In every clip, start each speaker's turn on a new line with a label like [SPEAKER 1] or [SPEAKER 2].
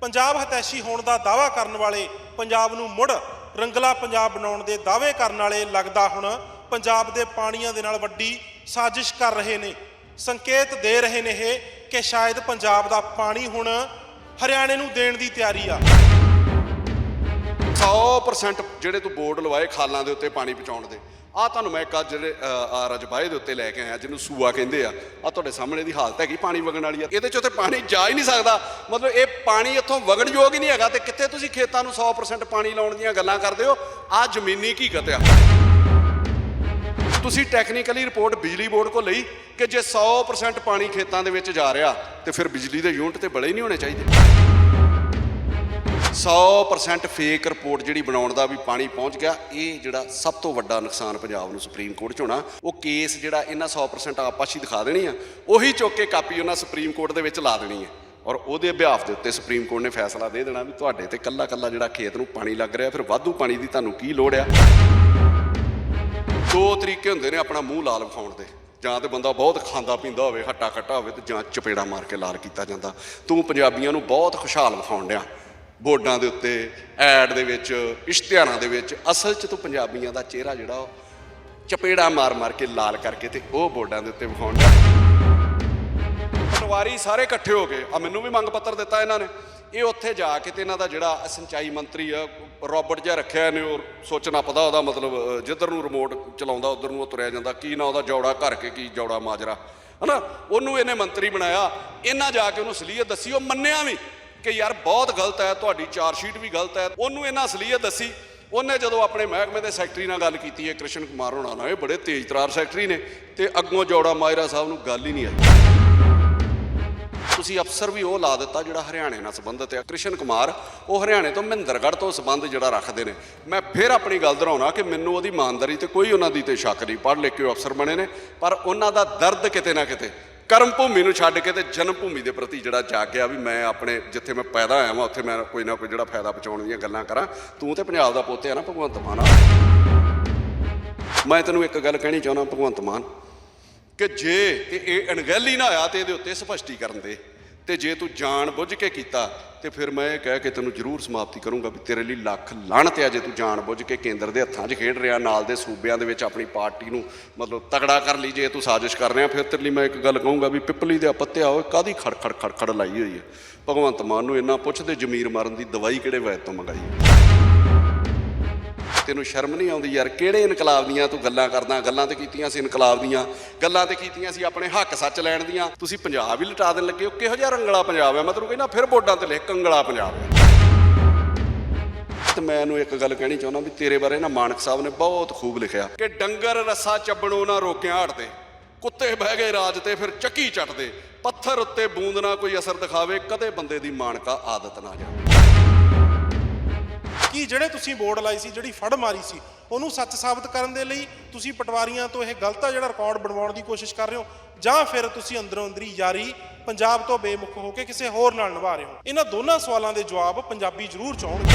[SPEAKER 1] ਪੰਜਾਬ ਹਤੈਸ਼ੀ ਹੋਣ ਦਾ ਦਾਅਵਾ ਕਰਨ ਵਾਲੇ ਪੰਜਾਬ ਨੂੰ ਮੁੜ ਰੰਗਲਾ ਪੰਜਾਬ ਬਣਾਉਣ ਦੇ ਦਾਅਵੇ ਕਰਨ ਵਾਲੇ ਲੱਗਦਾ ਹੁਣ ਪੰਜਾਬ ਦੇ ਪਾਣੀਆਂ ਦੇ ਨਾਲ ਵੱਡੀ ਸਾਜ਼ਿਸ਼ ਕਰ ਰਹੇ ਨੇ। ਸੰਕੇਤ ਦੇ ਰਹੇ ਨੇ ਇਹ ਕਿ ਸ਼ਾਇਦ ਪੰਜਾਬ ਦਾ ਪਾਣੀ ਹੁਣ ਹਰਿਆਣੇ ਨੂੰ ਦੇਣ ਦੀ ਤਿਆਰੀ ਆ।
[SPEAKER 2] 100% ਜਿਹੜੇ ਤੂੰ ਬੋਰਡ ਲਵਾਏ ਖਾਲਾਂ ਦੇ ਉੱਤੇ ਪਾਣੀ ਪਹੁੰਚਾਉਣ ਦੇ। ਆ ਤੁਹਾਨੂੰ ਮੈਂ ਇੱਕ ਅੱਜ ਜਿਹੜੇ ਅ, ਰਜਬਾਏ ਦੇ ਉੱਤੇ ਲੈ ਕੇ ਆਇਆ ਜਿਹਨੂੰ ਸੂਆ ਕਹਿੰਦੇ ਆ। ਆ ਤੁਹਾਡੇ ਸਾਹਮਣੇ ਦੀ ਹਾਲਤ ਹੈਗੀ ਪਾਣੀ ਵਗਣ ਵਾਲੀ ਆ। ਇਹਦੇ ਚ ਉੱਤੇ ਪਾਣੀ ਜਾ ਹੀ ਨਹੀਂ ਸਕਦਾ। ਮਤਲਬ ਇਹ ਪਾਣੀ ਇੱਥੋਂ ਵਗਣ ਯੋਗ ਹੀ ਨਹੀਂ ਹੈਗਾ ਤੇ ਕਿੱਥੇ ਤੁਸੀਂ ਖੇਤਾਂ ਨੂੰ 100% ਪਾਣੀ ਲਾਉਣ ਦੀਆਂ ਗੱਲਾਂ ਕਰਦੇ ਹੋ? ਆ ਜ਼ਮੀਨੀ ਹਕੀਕਤ ਆ ਤੁਸੀਂ ਟੈਕਨੀਕਲੀ ਰਿਪੋਰਟ ਬਿਜਲੀ ਬੋਰਡ ਕੋਲ ਲਈ ਕਿ ਜੇ 100% ਪਾਣੀ ਖੇਤਾਂ ਦੇ ਵਿੱਚ ਜਾ ਰਿਹਾ ਤੇ ਫਿਰ ਬਿਜਲੀ ਦੇ ਯੂਨਿਟ ਤੇ ਬੜੇ ਹੀ ਨਹੀਂ ਹੋਣੇ ਚਾਹੀਦੇ। 100% ਫੇਕ ਰਿਪੋਰਟ ਜਿਹੜੀ ਬਣਾਉਣ ਦਾ ਵੀ ਪਾਣੀ ਪਹੁੰਚ ਗਿਆ, ਇਹ ਜਿਹੜਾ ਸਭ ਤੋਂ ਵੱਡਾ ਨੁਕਸਾਨ ਪੰਜਾਬ ਨੂੰ ਸੁਪਰੀਮ ਕੋਰਟ 'ਚ ਹੋਣਾ ਉਹ ਕੇਸ ਜਿਹੜਾ ਇਹਨਾਂ 100% ਆਪਾਸ਼ੀ ਦਿਖਾ ਦੇਣੀ ਆ, ਉਹੀ ਚੁੱਕ ਕੇ ਕਾਪੀ ਉਹਨਾਂ ਸੁਪਰੀਮ ਕੋਰਟ ਦੇ ਵਿੱਚ ਲਾ ਦੇਣੀ ਹੈ ਔਰ ਉਹਦੇ ਅਭਿਆਸ ਦੇ ਉੱਤੇ ਸੁਪਰੀਮ ਕੋਰਟ ਨੇ ਫੈਸਲਾ ਦੇ ਦੇਣਾ ਵੀ ਤੁਹਾਡੇ ਤੇ ਕੱਲਾ ਕੱਲਾ ਜਿਹੜਾ ਖੇਤ ਨੂੰ ਪਾਣੀ ਲੱਗ ਰਿਹਾ, ਫਿਰ ਵਾਧੂ ਪਾਣੀ ਦੀ ਤੁਹਾਨੂੰ ਕੀ ਲੋੜ ਆ? ਦੋ ਤਰੀਕੇ ਹੁੰਦੇ ਨੇ ਆਪਣਾ ਮੂੰਹ ਲਾਲ ਵਿਖਾਉਣ ਦੇ। ਜਾਂ ਤੇ ਬੰਦਾ ਬਹੁਤ ਖਾਂਦਾ ਪੀਂਦਾ ਹੋਵੇ ਹੱਟਾ ਕੱਟਾ ਹੋਵੇ ਤੇ ਜਾਂ ਚਪੇੜਾ ਮਾਰ ਕੇ ਲਾਲ ਕੀਤਾ ਜਾਂਦਾ। ਤੂੰ ਪੰਜਾਬੀਆਂ ਨੂੰ ਬਹੁਤ ਖੁਸ਼ਹਾਲ ਵਿਖਾਉਣ ਡਿਆ। ਬੋਰਡਾਂ ਦੇ ਉੱਤੇ, ਐਡ ਦੇ ਵਿੱਚ, ਇਸ਼ਤਿਹਾਰਾਂ ਦੇ ਵਿੱਚ, ਅਸਲ 'ਚ ਤੂੰ ਪੰਜਾਬੀਆਂ ਦਾ ਚਿਹਰਾ ਜਿਹੜਾ ਉਹ ਚਪੇੜਾ ਮਾਰ ਮਾਰ ਕੇ ਲਾਲ ਕਰਕੇ ਤੇ ਉਹ ਬੋਰਡਾਂ ਦੇ ਉੱਤੇ ਵਿਖਾਉਣ ਡਿਆ ਪਟਵਾਰੀ ਸਾਰੇ ਇਕੱਠੇ ਹੋ ਕੇ ਆ ਮੈਨੂੰ ਵੀ ਮੰਗ ਪੱਤਰ ਦਿੱਤਾ ਇਹਨਾਂ ਨੇ। ਇਹ ਉੱਥੇ ਜਾ ਕੇ ਤੇ ਇਹਨਾਂ ਦਾ ਜਿਹੜਾ ਸਿੰਚਾਈ ਮੰਤਰੀ ਆ, ਰੋਬਰਟ ਜਿਹਾ ਰੱਖਿਆ ਇਹਨੇ ਉਹ ਸੋਚਣਾ ਪਤਾ ਉਹਦਾ ਮਤਲਬ ਜਿੱਧਰ ਨੂੰ ਰਿਮੋਟ ਚਲਾਉਂਦਾ, ਉਧਰ ਨੂੰ ਉਹ ਤੁਰਿਆ ਜਾਂਦਾ। ਕੀ ਨਾ ਉਹਦਾ ਜੌੜਾ ਘਰ ਕੇ ਕੀ ਜੌੜਾ ਮਾਜਰਾ। ਹਨਾ? ਉਹਨੂੰ ਇਹਨੇ ਮੰਤਰੀ ਬਣਾਇਆ। ਇਹਨਾਂ ਜਾ ਕੇ ਉਹਨੂੰ ਸਲੀਅਤ ਦੱਸੀ। ਉਹ ਮੰਨਿਆ ਵੀ। ਕਿ ਯਾਰ ਬਹੁਤ ਗਲਤ ਹੈ, ਤੁਹਾਡੀ ਚਾਰ ਸ਼ੀਟ ਵੀ ਗਲਤ ਹੈ। ਉਹਨੂੰ ਇਹਨਾਂ ਅਸਲੀਅਤ ਦੱਸੀ। ਉਹਨੇ ਜਦੋਂ ਆਪਣੇ ਮਹਿਕਮੇ ਦੇ ਸੈਕਟਰੀ ਨਾਲ ਗੱਲ ਕੀਤੀ ਹੈ, ਕ੍ਰਿਸ਼ਨ ਕੁਮਾਰ ਹੋਣਾ ਨਾਲ, ਇਹ ਬੜੇ ਤੇਜ਼ ਤਰਾਰ ਸੈਕਟਰੀ ਨੇ ਤੇ ਅੱਗੋਂ ਜੋੜਾ ਮਾਜਰਾ ਸਾਹਿਬ ਨੂੰ ਗੱਲ ਹੀ ਨਹੀਂ ਆਈ। ਤੁਸੀਂ ਅਫਸਰ ਵੀ ਉਹ ਲਾ ਦਿੱਤਾ ਜਿਹੜਾ ਹਰਿਆਣੇ ਨਾਲ ਸੰਬੰਧਿਤ ਹੈ। ਕ੍ਰਿਸ਼ਨ ਕੁਮਾਰ, ਉਹ ਹਰਿਆਣੇ ਤੋਂ ਮਹਿੰਦਰਗੜ੍ਹ ਤੋਂ ਸੰਬੰਧ ਜਿਹੜਾ ਰੱਖਦੇ ਨੇ। ਮੈਂ ਫਿਰ ਆਪਣੀ ਗੱਲ ਦੁਹਰਾਉਣਾ ਕਿ ਮੈਨੂੰ ਉਹਦੀ ਇਮਾਨਦਾਰੀ ਤੇ ਕੋਈ ਉਹਨਾਂ ਦੀ ਤੇ ਸ਼ੱਕ ਨਹੀਂ। ਪੜ੍ਹ ਲਿਖ ਕੇ ਉਹ ਅਫਸਰ ਬਣੇ ਨੇ, ਪਰ ਉਹਨਾਂ ਦਾ ਦਰਦ ਕਿਤੇ ਨਾ ਕਿਤੇ ਕਰਮ ਭੂਮੀ ਨੂੰ ਛੱਡ ਕੇ ਤੇ ਜਨਮ ਭੂਮੀ ਦੇ ਪ੍ਰਤੀ ਜਿਹੜਾ ਜਾਗਿਆ ਵੀ ਮੈਂ ਆਪਣੇ ਜਿੱਥੇ ਮੈਂ ਪੈਦਾ ਹੋਇਆ ਵਾਂ, ਉੱਥੇ ਮੈਂ ਕੋਈ ਨਾ ਕੋਈ ਜਿਹੜਾ ਫਾਇਦਾ ਪਹੁੰਚਾਉਣ ਦੀਆਂ ਗੱਲਾਂ ਕਰਾਂ। ਤੂੰ ਤੇ ਪੰਜਾਬ ਦਾ ਪੁੱਤ ਆ ਨਾ, ਭਗਵੰਤ ਮਾਨ ਮੈਂ ਤੈਨੂੰ ਇੱਕ ਗੱਲ ਕਹਿਣੀ ਚਾਹੁੰਦਾ, ਭਗਵੰਤ ਮਾਨ, ਕਿ ਜੇ ਇਹ ਅਣਗਹਿਲੀ ਨਾ ਆਇਆ ਤੇ ਇਹਦੇ ਉੱਤੇ ਸਪਸ਼ਟੀਕਰਨ ਦੇ। ਤੇ ਜੇ ਤੂੰ ਜਾਣ ਬੁੱਝ ਕੇ ਕੀਤਾ, ਤੇ ਫਿਰ ਮੈਂ ਇਹ ਕਹਿ ਕੇ ਤੈਨੂੰ ਜ਼ਰੂਰ ਸਮਾਪਤੀ ਕਰੂੰਗਾ ਵੀ ਤੇਰੇ ਲਈ ਲੱਖ ਲਾਹਣਤ ਆ ਜੇ ਤੂੰ ਜਾਣ ਬੁੱਝ ਕੇ ਕੇਂਦਰ ਦੇ ਹੱਥਾਂ 'ਚ ਖੇਡ ਰਿਹਾ, ਨਾਲ ਦੇ ਸੂਬਿਆਂ ਦੇ ਵਿੱਚ ਆਪਣੀ ਪਾਰਟੀ ਨੂੰ ਮਤਲਬ ਤਗੜਾ ਕਰ ਲਈ ਜੇ ਤੂੰ ਸਾਜ਼ਿਸ਼ ਕਰ ਰਿਹਾ, ਫਿਰ ਤੇਰੇ ਲਈ ਮੈਂ ਇੱਕ ਗੱਲ ਕਹੂੰਗਾ ਵੀ ਪਿੱਪਲੀ ਦੇ ਪੱਤਿਆ ਹੋਏ ਕਾਦੀ ਖੜਖੜ ਖੜਖੜ ਲਾਈ ਹੋਈ ਹੈ? ਭਗਵੰਤ ਮਾਨ ਨੂੰ ਇੰਨਾ ਪੁੱਛਦੇ ਜ਼ਮੀਰ ਮਾਰਨ ਦੀ ਦਵਾਈ ਕਿਹੜੇ ਵੈਦ ਤੋਂ ਮੰਗਾਈ ਤੈਨੂੰ ਸ਼ਰਮ ਨਹੀਂ ਆਉਂਦੀ ਯਾਰ? ਕਿਹੜੇ ਇਨਕਲਾਬ ਦੀਆਂ ਤੂੰ ਗੱਲਾਂ ਕਰਦਾ? ਗੱਲਾਂ ਤੇ ਕੀਤੀਆਂ ਸੀ ਇਨਕਲਾਬ ਦੀਆਂ। ਗੱਲਾਂ ਤੇ ਕੀਤੀਆਂ ਸੀ ਆਪਣੇ ਹੱਕ ਸੱਚ ਲੈਣ ਦੀਆਂ। ਤੁਸੀਂ ਪੰਜਾਬ ਹੀ ਲਟਾ ਦੇਣ ਲੱਗੇ ਹੋ। ਕਿਹੋ ਜਿਹਾ ਰੰਗਲਾ ਪੰਜਾਬ ਹੈ? ਮੈਂ ਤੈਨੂੰ ਕਹਿੰਦਾ, ਫਿਰ ਬੋਰਡਾਂ ਤੇ ਲਿਖ, ਕੰਗਲਾ ਪੰਜਾਬ ਹੈ। ਤੇ ਮੈਂ ਇਹਨੂੰ ਇੱਕ ਗੱਲ ਕਹਿਣੀ ਚਾਹੁੰਦਾ ਵੀ ਤੇਰੇ ਬਾਰੇ ਨਾ ਮਾਨਕ ਸਾਹਿਬ ਨੇ ਬਹੁਤ ਖੂਬ ਲਿਖਿਆ ਕਿ ਡੰਗਰ ਰੱਸਾ ਚੱਬਣੋਂ ਨਾ ਰੋਕਿਆ ਹਟਦੇ। ਕੁੱਤੇ ਬਹਿ ਗਏ ਰਾਜ ਤੇ ਫਿਰ ਚੱਕੀ ਚੱਟਦੇ। ਪੱਥਰ ਉੱਤੇ ਬੂੰਦ ਨਾ ਕੋਈ ਅਸਰ ਦਿਖਾਵੇ, ਕਦੇ ਬੰਦੇ ਦੀ ਮਾਨਕਾ ਆਦਤ ਨਾ ਜਾਵੇ।
[SPEAKER 1] ਕਿ ਜਿਹੜੇ ਤੁਸੀਂ ਬੋਰਡ ਲਾਈ ਸੀ, ਜਿਹੜੀ ਫੜ ਮਾਰੀ ਸੀ, ਉਹਨੂੰ ਸੱਚ ਸਾਬਤ ਕਰਨ ਦੇ ਲਈ ਤੁਸੀਂ ਪਟਵਾਰੀਆਂ ਤੋਂ ਇਹ ਗਲਤ ਜਿਹੜਾ ਰਿਕਾਰਡ ਬਣਵਾਉਣ ਦੀ ਕੋਸ਼ਿਸ਼ ਕਰ ਰਹੇ ਹੋ, ਜਾਂ ਫਿਰ ਤੁਸੀਂ ਅੰਦਰੋਂ ਅੰਦਰੀ ਯਾਰੀ ਪੰਜਾਬ ਤੋਂ ਬੇਮੁਖ ਹੋ ਕੇ ਕਿਸੇ ਹੋਰ ਨਾਲ ਨਿਭਾ ਰਹੇ ਹੋ? ਇਹਨਾਂ ਦੋਨਾਂ ਸਵਾਲਾਂ ਦੇ ਜਵਾਬ ਪੰਜਾਬੀ ਜ਼ਰੂਰ ਚਾਹਣਗੇ।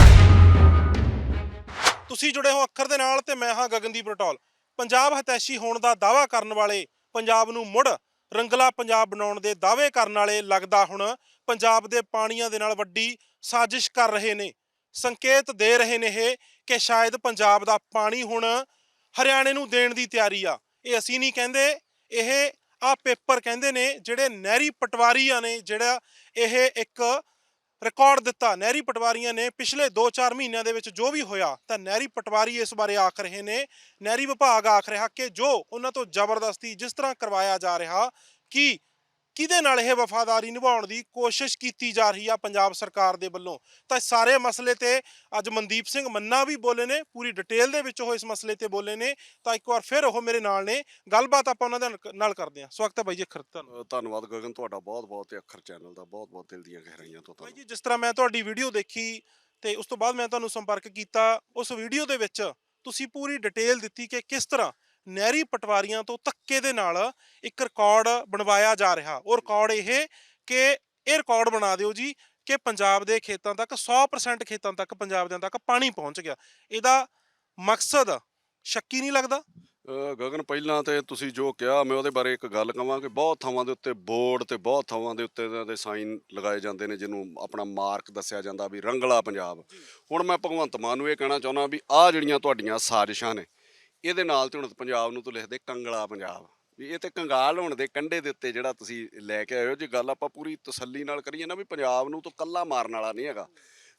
[SPEAKER 1] ਤੁਸੀਂ ਜੁੜੇ ਹੋ ਅੱਖਰ ਦੇ ਨਾਲ ਤੇ ਮੈਂ ਹਾਂ ਗਗਨਦੀਪ ਰਟੌਲ। ਪੰਜਾਬ ਹਤੈਸ਼ੀ ਹੋਣ ਦਾ ਦਾਅਵਾ ਕਰਨ ਵਾਲੇ ਪੰਜਾਬ ਨੂੰ ਮੁੜ ਰੰਗਲਾ ਪੰਜਾਬ ਬਣਾਉਣ ਦੇ ਦਾਅਵੇ ਕਰਨ ਵਾਲੇ ਲੱਗਦਾ ਹੁਣ ਪੰਜਾਬ ਦੇ ਪਾਣੀਆਂ ਦੇ ਨਾਲ ਵੱਡੀ ਸਾਜ਼ਿਸ਼ ਕਰ ਰਹੇ ਨੇ। ਸੰਕੇਤ ਦੇ ਰਹੇ ਨੇ ਇਹ ਕਿ ਸ਼ਾਇਦ ਪੰਜਾਬ ਦਾ ਪਾਣੀ ਹੁਣ ਹਰਿਆਣੇ ਨੂੰ ਦੇਣ ਦੀ ਤਿਆਰੀ ਆ। ਇਹ ਅਸੀਂ ਨਹੀਂ ਕਹਿੰਦੇ, ਇਹ ਆ ਪੇਪਰ ਕਹਿੰਦੇ ਨੇ ਜਿਹੜੇ ਨਹਿਰੀ ਪਟਵਾਰੀਆਂ ਨੇ, ਜਿਹੜਾ ਇਹ ਇੱਕ ਰਿਕਾਰਡ ਦਿੱਤਾ, ਨਹਿਰੀ ਪਟਵਾਰੀਆਂ ਨੇ ਪਿਛਲੇ 2-4 ਮਹੀਨਿਆਂ ਦੇ ਵਿੱਚ ਜੋ ਵੀ ਹੋਇਆ, ਤਾਂ ਨਹਿਰੀ ਪਟਵਾਰੀ ਇਸ ਬਾਰੇ ਆਖ ਰਹੇ ਨੇ। ਨਹਿਰੀ ਵਿਭਾਗ ਆਖ ਰਿਹਾ ਕਿ ਜੋ ਉਹਨਾਂ ਤੋਂ ਜ਼ਬਰਦਸਤੀ ਜਿਸ ਤਰ੍ਹਾਂ ਕਰਵਾਇਆ ਜਾ ਰਿਹਾ ਕਿ ਕਿਹਦੇ ਨਾਲ ਇਹ ਵਫਾਦਾਰੀ ਨਿਭਾਉਣ ਦੀ ਕੋਸ਼ਿਸ਼ ਕੀਤੀ ਜਾ ਰਹੀ ਆ ਪੰਜਾਬ ਸਰਕਾਰ ਦੇ ਵੱਲੋਂ? ਤਾਂ ਸਾਰੇ ਮਸਲੇ ਤੇ ਅੱਜ ਮਨਦੀਪ ਸਿੰਘ ਮੰਨਾ ਵੀ ਬੋਲੇ ਨੇ ਪੂਰੀ ਡਿਟੇਲ ਦੇ ਵਿੱਚ ਉਹ ਇਸ ਮਸਲੇ ਤੇ ਬੋਲੇ ਨੇ। ਤਾਂ ਇੱਕ ਵਾਰ ਫਿਰ ਉਹ ਮੇਰੇ ਨਾਲ ਨੇ। ਗੱਲਬਾਤ ਆਪਾਂ ਉਹਨਾਂ ਦੇ ਨਾਲ ਕਰਦੇ ਹਾਂ। ਸਵਾਗਤ ਹੈ ਬਾਈ ਜੀ ਅਖਰ ਤੁਹਾਨੂੰ।
[SPEAKER 2] ਧੰਨਵਾਦ ਗਗਨ ਤੁਹਾਡਾ ਬਹੁਤ ਬਹੁਤ ਤੇ ਅੱਖਰ ਚੈਨਲ ਦਾ ਬਹੁਤ ਬਹੁਤ ਦਿਲ ਦੀਆਂ ਗਹਿਰਾਈਆਂ ਤੋਂ
[SPEAKER 1] ਬਾਈ ਜੀ ਜਿਸ ਤਰ੍ਹਾਂ ਮੈਂ ਤੁਹਾਡੀ ਵੀਡੀਓ ਦੇਖੀ ਤੇ ਉਸ ਤੋਂ ਬਾਅਦ ਮੈਂ ਤੁਹਾਨੂੰ ਸੰਪਰਕ ਕੀਤਾ ਉਸ ਵੀਡੀਓ ਦੇ ਵਿੱਚ ਤੁਸੀਂ ਪੂਰੀ ਡਿਟੇਲ ਦਿੱਤੀ ਕਿ ਕਿਸ ਤਰ੍ਹਾਂ ਨਹਿਰੀ ਪਟਵਾਰੀਆਂ ਤੋਂ ਧੱਕੇ ਦੇ ਨਾਲ ਇੱਕ ਰਿਕਾਰਡ ਬਣਵਾਇਆ ਜਾ ਰਿਹਾ। ਉਹ ਰਿਕਾਰਡ ਇਹ ਕਿ ਇਹ ਰਿਕਾਰਡ ਬਣਾ ਦਿਓ ਜੀ ਕਿ ਪੰਜਾਬ ਦੇ ਖੇਤਾਂ ਤੱਕ 100% ਖੇਤਾਂ ਤੱਕ ਪੰਜਾਬ ਦੇ ਤੱਕ ਪਾਣੀ ਪਹੁੰਚ ਗਿਆ। ਇਹਦਾ ਮਕਸਦ ਸ਼ੱਕੀ ਨਹੀਂ ਲੱਗਦਾ?
[SPEAKER 2] ਗਗਨ ਪਹਿਲਾਂ ਤੇ ਤੁਸੀਂ ਜੋ ਕਿਹਾ ਮੈਂ ਉਹਦੇ ਬਾਰੇ ਇੱਕ ਗੱਲ ਕਹਾਂ ਕਿ ਬਹੁਤ ਥਾਵਾਂ ਦੇ ਉੱਤੇ ਬੋਰਡ ਤੇ ਬਹੁਤ ਥਾਵਾਂ ਦੇ ਉੱਤੇ ਦੇ ਸਾਈਨ ਲਗਾਏ ਜਾਂਦੇ ਨੇ ਜਿਹਨੂੰ ਆਪਣਾ ਮਾਰਕ ਦੱਸਿਆ ਜਾਂਦਾ ਵੀ ਰੰਗਲਾ ਪੰਜਾਬ। ਹੁਣ ਮੈਂ ਭਗਵੰਤ ਮਾਨ ਨੂੰ ਇਹ ਕਹਿਣਾ ਚਾਹੁੰਦਾ ਵੀ ਆਹ ਜਿਹੜੀਆਂ ਤੁਹਾਡੀਆਂ ਸਾਜ਼ਿਸ਼ਾਂ ਨੇ ਇਹਦੇ ਨਾਲ ਤੇ ਹੁਣ ਪੰਜਾਬ ਨੂੰ ਤੂੰ ਲਿਖਦੇ ਕੰਗਲਾ ਪੰਜਾਬ। ਵੀ ਇਹ ਤੇ ਕੰਗਾਲ ਹੋਣ ਦੇ ਕੰਡੇ ਦੇ ਉੱਤੇ ਜਿਹੜਾ ਤੁਸੀਂ ਲੈ ਕੇ ਆਏ ਹੋ, ਜੇ ਗੱਲ ਆਪਾਂ ਪੂਰੀ ਤਸੱਲੀ ਨਾਲ ਕਰੀਏ ਨਾ ਵੀ ਪੰਜਾਬ ਨੂੰ ਤਾਂ ਕੱਲਾ ਮਾਰਨ ਵਾਲਾ ਨਹੀਂ ਹੈਗਾ।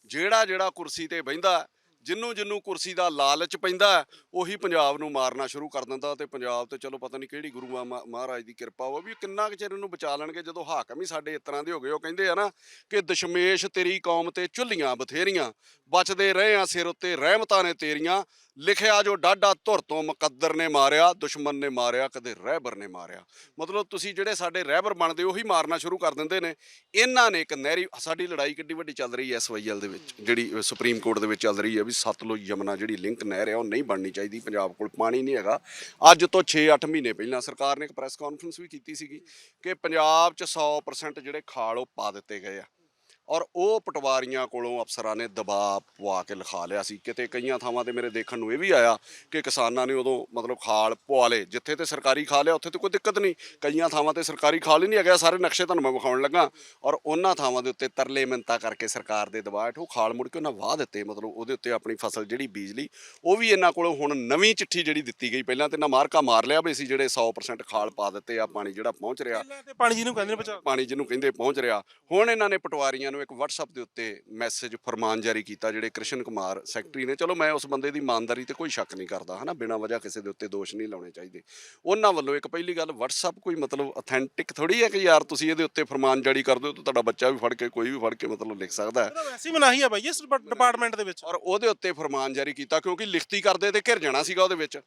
[SPEAKER 2] ਜਿਹੜਾ ਜਿਹੜਾ ਕੁਰਸੀ ਤੇ ਬਹਿੰਦਾ ਜਿੰਨੂੰ ਜਿੰਨੂੰ ਕੁਰਸੀ ਦਾ ਲਾਲਚ ਪੈਂਦਾ ਉਹੀ ਪੰਜਾਬ ਨੂੰ ਮਾਰਨਾ ਸ਼ੁਰੂ ਕਰ ਦਿੰਦਾ ਤੇ ਪੰਜਾਬ ਤੇ ਚਲੋ ਪਤਾ ਨਹੀਂ ਕਿਹੜੀ ਗੁਰੂ ਮਾ- ਮਹਾਰਾਜ ਦੀ ਕਿਰਪਾ ਉਹ ਵੀ ਕਿੰਨਾ ਕੁ ਚਿਰ ਇਹਨੂੰ ਬਚਾ ਲੈਣਗੇ, ਜਦੋਂ ਹਾਕਮ ਹੀ ਸਾਡੇ ਇਸ ਤਰ੍ਹਾਂ ਦੇ ਹੋ ਗਏ, ਉਹ ਕਹਿੰਦੇ ਆ ਨਾ ਕਿ ਦਸ਼ਮੇਸ਼ ਤੇਰੀ ਕੌਮ ਤੇ ਚੁੱਲੀਆਂ ਬਥੇਰੀਆਂ, ਬਚਦੇ ਰਹੇ ਆ ਸਿਰ ਉੱਤੇ, ਰਹਿਮਤਾਂ ਨੇ ਤੇਰੀਆਂ, ਲਿਖਿਆ ਜੋ ਡਾਡਾ ਧੁਰ ਤੋਂ ਮੁਕੱਦਰ ਨੇ ਮਾਰਿਆ, ਦੁਸ਼ਮਣ ਨੇ ਮਾਰਿਆ, ਕਦੇ ਰਹਿਬਰ ਨੇ ਮਾਰਿਆ। ਮਤਲਬ ਤੁਸੀਂ ਜਿਹੜੇ ਸਾਡੇ ਰਹਿਬਰ ਬਣਦੇ, ਉਹੀ ਮਾਰਨਾ ਸ਼ੁਰੂ ਕਰ ਦਿੰਦੇ ਨੇ। ਇਹਨਾਂ ਨੇ ਇੱਕ ਨਹਿਰੀ, ਸਾਡੀ ਲੜਾਈ ਕਿੱਡੀ ਵੱਡੀ ਚੱਲ ਰਹੀ ਹੈ ਐਸਵਾਈਐਲ ਦੇ ਵਿੱਚ, ਜਿਹੜੀ ਸੁਪਰੀਮ ਕੋਰਟ ਦੇ ਵਿੱਚ ਚੱਲ ਰਹੀ ਹੈ ਵੀ ਸਤਲੁਜ ਯਮਨਾ ਜਿਹੜੀ ਲਿੰਕ ਨਹਿਰ ਹੈ, ਉਹ ਨਹੀਂ ਬਣਨੀ ਚਾਹੀਦੀ, ਪੰਜਾਬ ਕੋਲ ਪਾਣੀ ਨਹੀਂ ਹੈਗਾ। ਅੱਜ ਤੋਂ 6-8 ਮਹੀਨੇ ਪਹਿਲਾਂ ਸਰਕਾਰ ਨੇ ਇੱਕ ਪ੍ਰੈਸ ਕਾਨਫਰੰਸ ਵੀ ਕੀਤੀ ਸੀਗੀ ਕਿ ਪੰਜਾਬ 'ਚ 100% ਜਿਹੜੇ ਖਾਲ ਉਹ ਪਾ ਦਿੱਤੇ ਗਏ ਆ। ਔਰ ਉਹ ਪਟਵਾਰੀਆਂ ਕੋਲੋਂ ਅਫਸਰਾਂ ਨੇ ਦਬਾਅ ਪਵਾ ਕੇ ਲਿਖਾ ਲਿਆ ਸੀ। ਕਿਤੇ ਕਈਆਂ ਥਾਵਾਂ ਤੇ ਮੇਰੇ ਦੇਖਣ ਨੂੰ ਇਹ ਵੀ ਆਇਆ ਕਿ ਕਿਸਾਨਾਂ ਨੇ ਉਦੋਂ ਮਤਲਬ ਖਾਲ ਪਵਾ ਲਏ। ਜਿੱਥੇ ਤੇ ਸਰਕਾਰੀ ਖਾਲ ਹੈ ਉੱਥੇ ਤੇ ਕੋਈ ਦਿੱਕਤ ਨਹੀਂ। ਕਈਆਂ ਥਾਵਾਂ ਤੇ ਸਰਕਾਰੀ ਖਾਲ ਹੀ ਨਹੀਂ ਹੈਗਾ ਸਾਰੇ ਨਕਸ਼ੇ ਤੁਹਾਨੂੰ ਮੈਂ ਵਿਖਾਉਣ ਲੱਗਾ। ਔਰ ਉਹਨਾਂ ਥਾਵਾਂ ਦੇ ਉੱਤੇ ਤਰਲੇ ਮਿੰਤਾ ਕਰਕੇ ਸਰਕਾਰ ਦੇ ਦਬਾਅ ਹੇਠ ਉਹ ਖਾਲ ਮੁੜ ਕੇ ਉਹਨਾਂ ਵਾਹ ਦਿੱਤੇ। ਮਤਲਬ ਉਹਦੇ ਉੱਤੇ ਆਪਣੀ ਫਸਲ ਜਿਹੜੀ ਬੀਜ ਲਈ ਉਹ ਵੀ ਇਹਨਾਂ ਕੋਲੋਂ ਹੁਣ ਨਵੀਂ ਚਿੱਠੀ ਜਿਹੜੀ ਦਿੱਤੀ ਗਈ। ਪਹਿਲਾਂ ਤੇ ਨਾ ਮਾਰਕਾ ਮਾਰ ਲਿਆ ਵੀ ਅਸੀਂ ਜਿਹੜੇ 100% ਖਾਲ ਪਾ ਦਿੱਤੇ ਆ ਪਾਣੀ ਜਿਹੜਾ ਪਹੁੰਚ ਰਿਹਾ।
[SPEAKER 1] ਪਾਣੀ ਜਿਹਨੂੰ ਕਹਿੰਦੇ
[SPEAKER 2] ਪਾਣੀ ਜਿਹਨੂੰ ਕਹਿੰਦੇ ਪਹੁੰਚ ਰਿਹਾ। ਹੁਣ ਇਹਨਾਂ ਨੇ ਪਟਵਾਰੀਆਂ ਨੂੰ ਇੱਕ WhatsApp ਦੇ ਉੱਤੇ ਮੈਸੇਜ ਫਰਮਾਨ ਜਾਰੀ ਕੀਤਾ ਜਿਹੜੇ ਕ੍ਰਿਸ਼ਨ ਕੁਮਾਰ ਸੈਕਟਰੀ ਨੇ। ਚਲੋ ਮੈਂ ਉਸ ਬੰਦੇ ਦੀ ਇਮਾਨਦਾਰੀ ਤੇ ਕੋਈ ਸ਼ੱਕ ਨਹੀਂ ਕਰਦਾ ਹਨਾ? ਬਿਨਾਂ ਵਜ੍ਹਾ ਕਿਸੇ ਦੇ ਉੱਤੇ ਦੋਸ਼ ਨਹੀਂ ਲਾਉਣੇ ਚਾਹੀਦੇ। ਉਹਨਾਂ ਵੱਲੋਂ ਇੱਕ ਪਹਿਲੀ ਗੱਲ WhatsApp ਕੋਈ ਮਤਲਬ ਅਥੈਂਟਿਕ ਥੋੜੀ ਹੈ ਕਿ ਯਾਰ ਤੁਸੀਂ ਇਹਦੇ ਉੱਤੇ ਫਰਮਾਨ ਜਾਰੀ ਕਰ ਦਿਓ ਤਾਂ ਤੁਹਾਡਾ ਬੱਚਾ ਵੀ ਫੜ ਕੇ ਕੋਈ ਵੀ ਫੜ ਕੇ ਮਤਲਬ ਲਿਖ ਸਕਦਾ ਹੈ।
[SPEAKER 1] ਵੈਸੇ ਹੀ ਮਨਾਹੀ ਆ ਬਾਈ ਇਸ ਡਿਪਾਰਟਮੈਂਟ ਦੇ ਵਿੱਚ।
[SPEAKER 2] ਔਰ ਉਹਦੇ ਉੱਤੇ ਫਰਮਾਨ ਜਾਰੀ ਕੀਤਾ ਕਿਉਂਕਿ ਲਿਖਤੀ ਕਰਦੇ ਤੇ ਘਿਰ ਜਾਣਾ ਸੀਗਾ ਉਹਦੇ ਵਿੱਚ।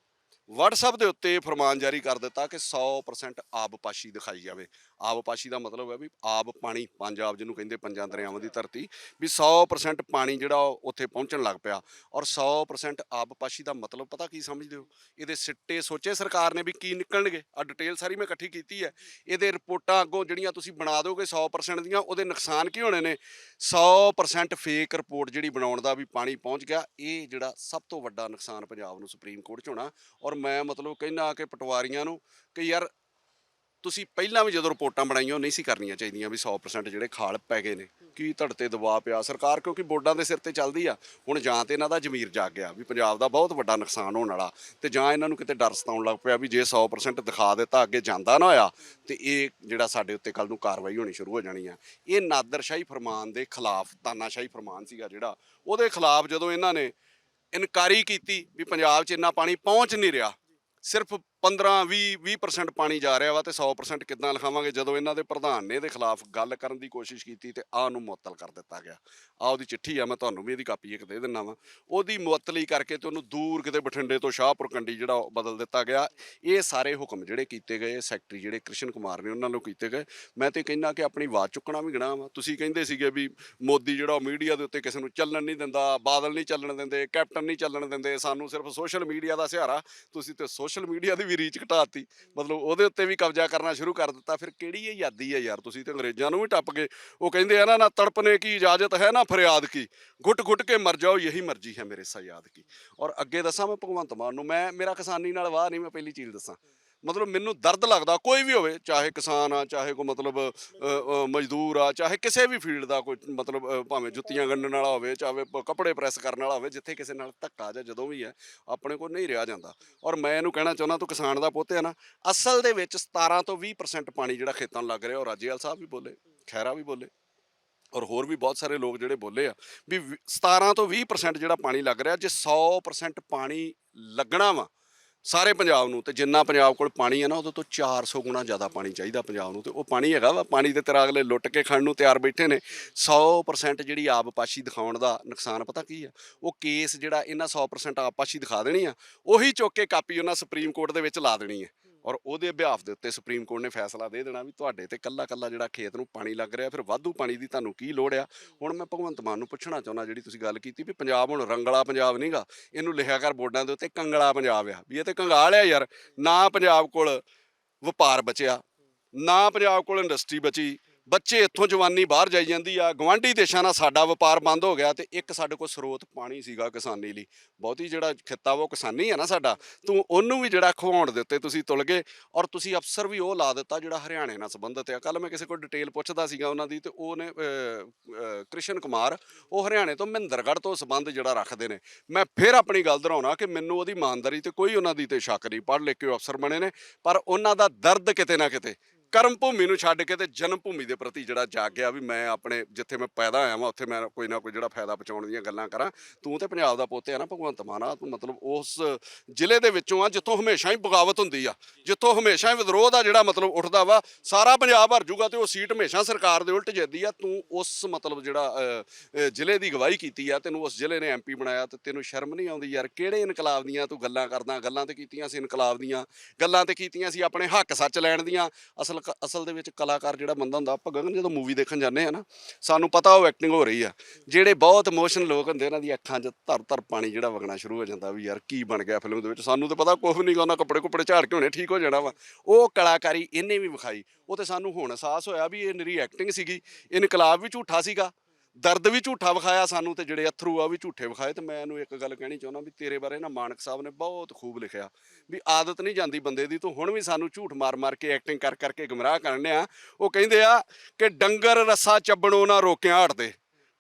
[SPEAKER 2] WhatsApp ਦੇ ਉੱਤੇ ਫਰਮਾਨ ਜਾਰੀ ਕਰ ਦਿੱਤਾ ਕਿ 100% ਆਬਪਾਸ਼ੀ ਦਿਖਾਈ ਜਾਵੇ। ਆਬਪਾਸ਼ੀ ਦਾ ਮਤਲਬ ਹੈ ਵੀ ਆਬ ਪਾਣੀ ਪੰਜਾਬ ਜਿਹਨੂੰ ਕਹਿੰਦੇ ਪੰਜਾਂ ਦਰਿਆਵਾਂ ਦੀ ਧਰਤੀ, ਵੀ 100% ਪਾਣੀ ਜਿਹੜਾ ਉਹ ਉੱਥੇ ਪਹੁੰਚਣ ਲੱਗ ਪਿਆ। ਔਰ 100% ਆਬਪਾਸ਼ੀ ਦਾ ਮਤਲਬ ਪਤਾ ਕੀ ਸਮਝਦੇ ਹੋ? ਇਹਦੇ ਸਿੱਟੇ ਸੋਚੇ ਸਰਕਾਰ ਨੇ ਵੀ ਕੀ ਨਿਕਲਣਗੇ? ਆ ਡਿਟੇਲ ਸਾਰੀ ਮੈਂ ਇਕੱਠੀ ਕੀਤੀ ਹੈ। ਇਹਦੇ ਰਿਪੋਰਟਾਂ ਅੱਗੋਂ ਜਿਹੜੀਆਂ ਤੁਸੀਂ ਬਣਾ ਦੋਗੇ 100% ਦੀਆਂ, ਉਹਦੇ ਨੁਕਸਾਨ ਕੀ ਹੋਣੇ ਨੇ? 100% ਫੇਕ ਰਿਪੋਰਟ ਜਿਹੜੀ ਬਣਾਉਣ ਦਾ ਵੀ ਪਾਣੀ ਪਹੁੰਚ ਗਿਆ, ਇਹ ਜਿਹੜਾ ਸਭ ਤੋਂ ਵੱਡਾ ਨੁਕਸਾਨ ਪੰਜਾਬ ਨੂੰ ਸੁਪਰੀਮ ਕੋਰਟ 'ਚ ਹੋਣਾ। ਔਰ ਮੈਂ ਮਤਲਬ ਕਹਿਣਾ ਕਿ ਪਟਵਾਰੀਆਂ ਨੂੰ ਕਿ ਯਾਰ ਤੁਸੀਂ ਪਹਿਲਾਂ ਵੀ ਜਦੋਂ ਰਿਪੋਰਟਾਂ ਬਣਾਈਆਂ ਉਹ ਨਹੀਂ ਸੀ ਕਰਨੀਆਂ ਚਾਹੀਦੀਆਂ ਵੀ 100% ਜਿਹੜੇ ਖਾਲ ਪੈ ਗਏ ਨੇ। ਕੀ ਤੁਹਾਡੇ ਤੇ ਦਬਾਅ ਪਿਆ? ਸਰਕਾਰ ਕਿਉਂਕਿ ਬੋਰਡਾਂ ਦੇ ਸਿਰ ਤੇ ਚੱਲਦੀ ਆ। ਹੁਣ ਜਾਂ ਤੇ ਇਹਨਾਂ ਦਾ ਜ਼ਮੀਰ ਜਾਗ ਗਿਆ ਵੀ ਪੰਜਾਬ ਦਾ ਬਹੁਤ ਵੱਡਾ ਨੁਕਸਾਨ ਹੋਣ ਵਾਲਾ ਤੇ ਜਾਂ ਇਹਨਾਂ ਨੂੰ ਕਿਤੇ ਡਰ ਸਤਾਉਣ ਲੱਗ ਪਿਆ ਵੀ ਜੇ 100% ਦਿਖਾ ਦਿੱਤਾ, ਅੱਗੇ ਜਾਂਦਾ ਨਾ ਹੋਇਆ, ਤੇ ਇਹ ਜਿਹੜਾ ਸਾਡੇ ਉੱਤੇ ਕੱਲ ਨੂੰ ਕਾਰਵਾਈ ਹੋਣੀ ਸ਼ੁਰੂ ਹੋ ਜਾਣੀ ਆ। ਇਹ ਨਾਦਰਸ਼ਾਹੀ ਫਰਮਾਨ ਦੇ ਖਿਲਾਫ, ਤਾਨਾਸ਼ਾਹੀ ਫਰਮਾਨ ਸੀਗਾ ਜਿਹੜਾ, ਉਹਦੇ ਖਿਲਾਫ ਜਦੋਂ ਇਹਨਾਂ ਨੇ ਇਨਕਾਰੀ ਕੀਤੀ ਵੀ ਪੰਜਾਬ 'ਚ ਇੰਨਾ ਪਾਣੀ ਪਹੁੰਚ ਨਹੀਂ ਰਿਹਾ। ਸਿਰਫ 15 20 20% ਪਾਣੀ ਜਾ ਰਿਹਾ ਵਾ ਤੇ 100% ਕਿੱਦਾਂ ਲਿਖਾਵਾਂਗੇ? ਜਦੋਂ ਇਹਨਾਂ ਦੇ ਪ੍ਰਧਾਨ ਨੇ ਇਹਦੇ ਖਿਲਾਫ ਗੱਲ ਕਰਨ ਦੀ ਕੋਸ਼ਿਸ਼ ਕੀਤੀ ਤੇ ਆ ਨੂੰ ਮੁਅੱਤਲ ਕਰ ਦਿੱਤਾ ਗਿਆ। ਆ ਉਹਦੀ ਚਿੱਠੀ ਆ, ਮੈਂ ਤੁਹਾਨੂੰ ਵੀ ਇਹਦੀ ਕਾਪੀ ਇੱਕ ਦੇ ਦਿੰਨਾ ਵਾ। ਉਹਦੀ ਮੁਅੱਤਲੀ ਕਰਕੇ ਤੇ ਉਹਨੂੰ ਦੂਰ ਕਿਤੇ ਬਠਿੰਡੇ ਤੋਂ ਸ਼ਾਹਪੁਰ ਕੰਡੀ ਜਿਹੜਾ ਉਹ ਬਦਲ ਦਿੱਤਾ ਗਿਆ। ਇਹ ਸਾਰੇ ਹੁਕਮ ਜਿਹੜੇ ਕੀਤੇ ਗਏ, ਸੈਕਟਰੀ ਜਿਹੜੇ ਕ੍ਰਿਸ਼ਨ ਕੁਮਾਰ ਨੇ ਉਹਨਾਂ ਨੂੰ ਕੀਤੇ ਗਏ। ਮੈਂ ਤੇ ਕਹਿੰਦਾ ਕਿ ਆਪਣੀ ਆਵਾਜ਼ ਚੁੱਕਣਾ ਵੀ ਗਣਾ ਵਾ। ਤੁਸੀਂ ਕਹਿੰਦੇ ਸੀਗੇ ਵੀ ਮੋਦੀ ਜਿਹੜਾ ਮੀਡੀਆ ਦੇ ਉੱਤੇ ਕਿਸੇ ਨੂੰ ਚੱਲਣ ਨਹੀਂ ਦਿੰਦਾ, ਬਾਦਲ ਨਹੀਂ ਚੱਲਣ ਦਿੰਦੇ, ਕੈਪਟਨ ਨਹੀਂ ਚੱਲਣ ਦਿੰਦੇ, ਸਾਨੂੰ ਸਿਰਫ ਸੋਸ਼ਲ ਮੀਡੀਆ ਦਾ ਸਹਾਰਾ। ਤੁਸੀਂ ਤੇ ਸੋਸ਼ਲ ਮੀਡੀਆ ਦੀ ਵੀ ਰੀਚ ਘਟਾਤੀ। ਮਤਲਬ ਉਹਦੇ ਉੱਤੇ ਵੀ ਕਬਜ਼ਾ ਕਰਨਾ ਸ਼ੁਰੂ ਕਰ ਦਿੱਤਾ। ਫਿਰ ਕਿਹੜੀ ਇਹ ਆਜ਼ਾਦੀ ਹੈ ਯਾਰ? ਤੁਸੀਂ ਤੇ ਅੰਗਰੇਜ਼ਾਂ ਨੂੰ ਵੀ ਟੱਪ ਗਏ। ਉਹ ਕਹਿੰਦੇ ਆ ਨਾ ਨਾ ਤੜਪਨੇ ਕੀ, ਇਜਾਜ਼ਤ ਹੈ, ਨਾ ਫਰਿਆਦ ਕੀ। ਘੁੱਟ ਘੁੱਟ ਕੇ ਮਰ ਜਾਓ, ਯਹੀ ਮਰਜ਼ੀ ਹੈ ਮੇਰੇ ਸਯਾਦ ਕੀ। ਔਰ ਅੱਗੇ ਦੱਸਾਂ ਮੈਂ ਭਗਵੰਤ ਮਾਨ ਨੂੰ, ਮੈਂ, ਮੇਰਾ ਕਿਸਾਨੀ ਨਾਲ ਵਾਹ ਨਹੀਂ, ਮੈਂ ਪਹਿਲੀ ਚੀਜ਼ ਦੱਸਾਂ। ਮਤਲਬ ਮੈਨੂੰ ਦਰਦ ਲੱਗਦਾ, ਕੋਈ ਵੀ ਹੋਵੇ, ਚਾਹੇ ਕਿਸਾਨ ਆ, ਚਾਹੇ ਕੋਈ ਮਤਲਬ ਮਜ਼ਦੂਰ ਆ, ਚਾਹੇ ਕਿਸੇ ਵੀ ਫੀਲਡ ਦਾ ਕੋਈ ਮਤਲਬ ਭਾਵੇਂ ਜੁੱਤੀਆਂ ਗੰਢਣ ਵਾਲਾ ਹੋਵੇ, ਚਾਹੇ ਕੱਪੜੇ ਪ੍ਰੈਸ ਕਰਨ ਵਾਲਾ ਹੋਵੇ, ਜਿੱਥੇ ਕਿਸੇ ਨਾਲ ਧੱਕਾ ਜਾਂ ਜਦੋਂ ਵੀ ਹੈ, ਆਪਣੇ ਕੋਲ ਨਹੀਂ ਰਿਹਾ ਜਾਂਦਾ। ਔਰ ਮੈਂ ਇਹਨੂੰ ਕਹਿਣਾ ਚਾਹੁੰਦਾ, ਤੂੰ ਕਿਸਾਨ ਦਾ ਪੁੱਤ ਹੈ ਨਾ, ਅਸਲ ਦੇ ਵਿੱਚ 17 ਤੋਂ 20% ਪਾਣੀ ਜਿਹੜਾ ਖੇਤਾਂ ਨੂੰ ਲੱਗ ਰਿਹਾ, ਉਹ ਰਾਜੇਵਾਲ ਸਾਹਿਬ ਵੀ ਬੋਲੇ ਖੈਰਾ ਵੀ ਬੋਲੇ, ਔਰ ਹੋਰ ਵੀ ਬਹੁਤ ਸਾਰੇ ਲੋਕ ਜਿਹੜੇ ਬੋਲੇ ਆ, ਵੀ ਵੀ 17 ਤੋਂ 20% ਜਿਹੜਾ ਪਾਣੀ ਲੱਗ ਰਿਹਾ, ਜੇ 100% ਪਾਣੀ ਲੱਗਣਾ ਵਾ ਸਾਰੇ ਪੰਜਾਬ ਨੂੰ, ਤੇ ਜਿੰਨਾ ਪੰਜਾਬ ਕੋਲ ਪਾਣੀ ਹੈ ਨਾ, ਉਹਦੇ ਤੋਂ 400 ਗੁਣਾ ਜ਼ਿਆਦਾ ਪਾਣੀ ਚਾਹੀਦਾ ਪੰਜਾਬ ਨੂੰ, ਤੇ ਉਹ ਪਾਣੀ ਹੈਗਾ ਵਾ, ਪਾਣੀ ਦੇ ਤੇਰਾ ਅਗਲੇ ਲੁੱਟ ਕੇ ਖਾਣ ਨੂੰ ਤਿਆਰ ਬੈਠੇ ਨੇ। 100% ਜਿਹੜੀ ਆਬਪਾਸ਼ੀ ਦਿਖਾਉਣ ਦਾ ਨੁਕਸਾਨ ਪਤਾ ਕੀ ਆ? ਉਹ ਕੇਸ ਜਿਹੜਾ ਇਹਨਾਂ 100% ਆਬਪਾਸ਼ੀ ਦਿਖਾ ਦੇਣੀ ਆ, ਉਹੀ ਚੁੱਕ ਕੇ ਕਾਪੀ ਉਹਨਾਂ ਸੁਪਰੀਮ ਕੋਰਟ ਦੇ ਵਿੱਚ ਲਾ ਦੇਣੀ ਹੈ ਔਰ ਉਹਦੇ ਅਭਿਆਸ ਦੇ ਉੱਤੇ ਸੁਪਰੀਮ ਕੋਰਟ ਨੇ ਫੈਸਲਾ ਦੇ ਦੇਣਾ ਵੀ ਤੁਹਾਡੇ ਤੇ ਕੱਲਾ ਕੱਲਾ ਜਿਹੜਾ ਖੇਤ ਨੂੰ ਪਾਣੀ ਲੱਗ ਰਿਹਾ, ਫਿਰ ਵਾਧੂ ਪਾਣੀ ਦੀ ਤੁਹਾਨੂੰ ਕੀ ਲੋੜ ਆ? ਹੁਣ ਮੈਂ ਭਗਵੰਤ ਮਾਨ ਨੂੰ ਪੁੱਛਣਾ ਚਾਹੁੰਦਾ ਜਿਹੜੀ ਤੁਸੀਂ ਗੱਲ ਕੀਤੀ ਵੀ ਪੰਜਾਬ ਹੁਣ ਰੰਗਲਾ ਪੰਜਾਬ ਨਹੀਂਗਾ ਇਹਨੂੰ ਲਿਖਿਆ ਕਰ ਬੋਰਡਾਂ ਦੇ ਉੱਤੇ ਕੰਗਲਾ ਪੰਜਾਬ ਆ, ਵੀ ਇਹ ਤੇ ਕੰਗਾਲ ਆ ਯਾਰ, ਨਾ ਪੰਜਾਬ ਕੋਲ ਵਪਾਰ ਬਚਿਆ, ਨਾ ਪੰਜਾਬ ਕੋਲ ਇੰਡਸਟਰੀ ਬਚੀ ਬੱਚੇ ਇੱਥੋਂ ਜਵਾਨੀ ਬਾਹਰ ਜਾਈ ਜਾਂਦੀ ਆ ਗਵਾਂਢੀ ਦੇਸ਼ਾਂ ਨਾਲ ਸਾਡਾ ਵਪਾਰ ਬੰਦ ਹੋ ਗਿਆ ਤੇ ਇੱਕ ਸਾਡੇ ਕੋਲ ਸਰੋਤ ਪਾਣੀ ਸੀਗਾ ਕਿਸਾਨੀ ਲਈ। ਬਹੁਤੀ ਜਿਹੜਾ ਖਿੱਤਾ ਵਾ ਉਹ ਕਿਸਾਨੀ ਆ ਨਾ ਸਾਡਾ। ਤੂੰ ਉਹਨੂੰ ਵੀ ਜਿਹੜਾ ਖਵਾਉਣ ਦੇ ਉੱਤੇ ਤੁਸੀਂ ਤੁਲ ਗਏ ਔਰ ਤੁਸੀਂ ਅਫਸਰ ਵੀ ਉਹ ਲਾ ਦਿੱਤਾ ਜਿਹੜਾ ਹਰਿਆਣੇ ਨਾਲ ਸੰਬੰਧਿਤ ਆ। ਕੱਲ ਮੈਂ ਕਿਸੇ ਕੋਲ ਡਿਟੇਲ ਪੁੱਛਦਾ ਸੀਗਾ ਉਹਨਾਂ ਦੀ ਤੇ ਉਹਨੇ ਅਹ, ਕ੍ਰਿਸ਼ਨ ਕੁਮਾਰ ਉਹ ਹਰਿਆਣੇ ਤੋਂ ਮਹਿੰਦਰਗੜ੍ਹ ਤੋਂ ਸੰਬੰਧ ਜਿਹੜਾ ਰੱਖਦੇ ਨੇ। ਮੈਂ ਫਿਰ ਆਪਣੀ ਗੱਲ ਦੁਹਰਾਉਣਾ ਕਿ ਮੈਨੂੰ ਉਹਦੀ ਇਮਾਨਦਾਰੀ ਤੇ ਕੋਈ ਉਹਨਾਂ ਦੀ ਤੇ ਸ਼ੱਕ ਨਹੀਂ। ਪੜ੍ਹ ਲਿਖ ਕੇ ਅਫਸਰ ਬਣੇ ਨੇ ਪਰ ਉਹਨਾਂ ਦਾ ਦਰਦ ਕਿਤੇ ਨਾ ਕਿਤੇ ਕਰਮ ਭੂਮੀ ਨੂੰ ਛੱਡ ਕੇ ਤੇ ਜਨਮ ਭੂਮੀ ਦੇ ਪ੍ਰਤੀ ਜਿਹੜਾ ਜਾਗਿਆ ਵੀ ਮੈਂ ਆਪਣੇ ਜਿੱਥੇ ਮੈਂ ਪੈਦਾ ਹੋਇਆ ਵਾਂ, ਉੱਥੇ ਮੈਂ ਕੋਈ ਨਾ ਕੋਈ ਜਿਹੜਾ ਫਾਇਦਾ ਪਹੁੰਚਾਉਣ ਦੀਆਂ ਗੱਲਾਂ ਕਰਾਂ। ਤੂੰ ਤੇ ਪੰਜਾਬ ਦਾ ਪੁੱਤ ਆ ਨਾ, ਭਗਵੰਤ ਮਾਨ ਆ, ਤੂੰ ਮਤਲਬ ਉਸ ਜ਼ਿਲ੍ਹੇ ਦੇ ਵਿੱਚੋਂ ਆ, ਜਿੱਥੋਂ ਹਮੇਸ਼ਾ ਹੀ ਬਗਾਵਤ ਹੁੰਦੀ ਆ। ਜਿੱਥੋਂ ਹਮੇਸ਼ਾ ਹੀ ਵਿਦਰੋਹ ਦਾ ਜਿਹੜਾ ਮਤਲਬ ਉੱਠਦਾ ਵਾ, ਸਾਰਾ ਪੰਜਾਬ ਭਰ ਜੂਗਾ ਤੇ ਉਹ ਸੀਟ ਹਮੇਸ਼ਾ ਸਰਕਾਰ ਦੇ ਉਲਟ ਜਾਂਦੀ ਆ। ਤੂੰ ਉਸ ਮਤਲਬ ਜਿਹੜਾ ਜ਼ਿਲ੍ਹੇ ਦੀ ਗਵਾਹੀ ਕੀਤੀ ਆ, ਤੈਨੂੰ ਉਸ ਜ਼ਿਲ੍ਹੇ ਨੇ ਐਮਪੀ ਬਣਾਇਆ ਤੇ ਤੈਨੂੰ ਸ਼ਰਮ ਨਹੀਂ ਆਉਂਦੀ ਯਾਰ, ਕਿਹੜੇ ਇਨਕਲਾਬ ਦੀਆਂ ਤੂੰ ਗੱਲਾਂ ਕਰਦਾ, ਗੱਲਾਂ ਤੇ ਕੀਤੀਆਂ ਸੀ ਇਨਕਲਾਬ ਦੀਆਂ, ਗੱਲਾਂ ਤੇ ਕੀਤੀਆਂ ਸੀ ਆਪਣੇ ਹੱਕ ਸੱਚ ਲੈਣ ਦੀਆਂ, ਅਸਲ ਕ- ਅਸਲ ਦੇ ਵਿੱਚ ਕਲਾਕਾਰ ਜਿਹੜਾ ਬੰਦਾ ਹੁੰਦਾ, ਆਪਾਂ ਗਗਨ ਜਦੋਂ ਮੂਵੀ ਦੇਖਣ ਜਾਂਦੇ ਆ ਨਾ, ਸਾਨੂੰ ਪਤਾ ਉਹ ਐਕਟਿੰਗ ਹੋ ਰਹੀ ਆ। ਜਿਹੜੇ ਬਹੁਤ ਇਮੋਸ਼ਨ ਲੋਕ ਹੁੰਦੇ ਇਹਨਾਂ ਦੀ ਅੱਖਾਂ 'ਚ ਧਰ ਧਰ ਪਾਣੀ ਜਿਹੜਾ ਵਗਣਾ ਸ਼ੁਰੂ ਹੋ ਜਾਂਦਾ ਵੀ ਯਾਰ ਕੀ ਬਣ ਗਿਆ ਫਿਲਮ ਦੇ ਵਿੱਚ। ਸਾਨੂੰ ਤਾਂ ਪਤਾ ਕੁਝ ਨਹੀਂ ਗਾ, ਉਹਨਾਂ ਕੱਪੜੇ ਕੁੱਪੜੇ ਝਾੜ ਕੇ ਹੋਣੇ, ਠੀਕ ਹੋ ਜਾਣਾ ਵਾ। ਉਹ ਕਲਾਕਾਰੀ ਇਹਨੇ ਵੀ ਵਿਖਾਈ, ਉਹ ਤੇ ਸਾਨੂੰ ਹੁਣ ਅਹਿਸਾਸ ਹੋਇਆ ਵੀ ਇਹ ਨਿਰੀ ਐਕਟਿੰਗ ਸੀਗੀ, ਇਨਕਲਾਬ ਵੀ ਝੂਠਾ ਸੀਗਾ। ਦਰਦ ਵੀ ਝੂਠਾ ਵਿਖਾਇਆ ਸਾਨੂੰ ਤੇ ਜਿਹੜੇ ਅਥਰੂ ਆ ਉਹ ਵੀ ਝੂਠੇ ਵਿਖਾਏ ਤੇ ਮੈਂ ਇਹਨੂੰ ਇੱਕ ਗੱਲ ਕਹਿਣੀ ਚਾਹੁੰਦਾ ਵੀ ਤੇਰੇ ਬਾਰੇ ਨਾ ਮਾਨਕ ਸਾਹਿਬ ਨੇ ਬਹੁਤ ਖੂਬ ਲਿਖਿਆ ਵੀ ਆਦਤ ਨਹੀਂ ਜਾਂਦੀ ਬੰਦੇ ਦੀ ਤੂੰ ਹੁਣ ਵੀ ਸਾਨੂੰ ਝੂਠ ਮਾਰ ਮਾਰ ਕੇ ਐਕਟਿੰਗ ਕਰ ਕਰਕੇ ਗਮਰਾਹ ਕਰਨੇ ਆ ਉਹ ਕਹਿੰਦੇ ਆ ਕਿ ਡੰਗਰ ਰੱਸਾ ਚੱਬਣੋਂ ਨਾ ਰੋਕਿਆ ਹਟਦੇ,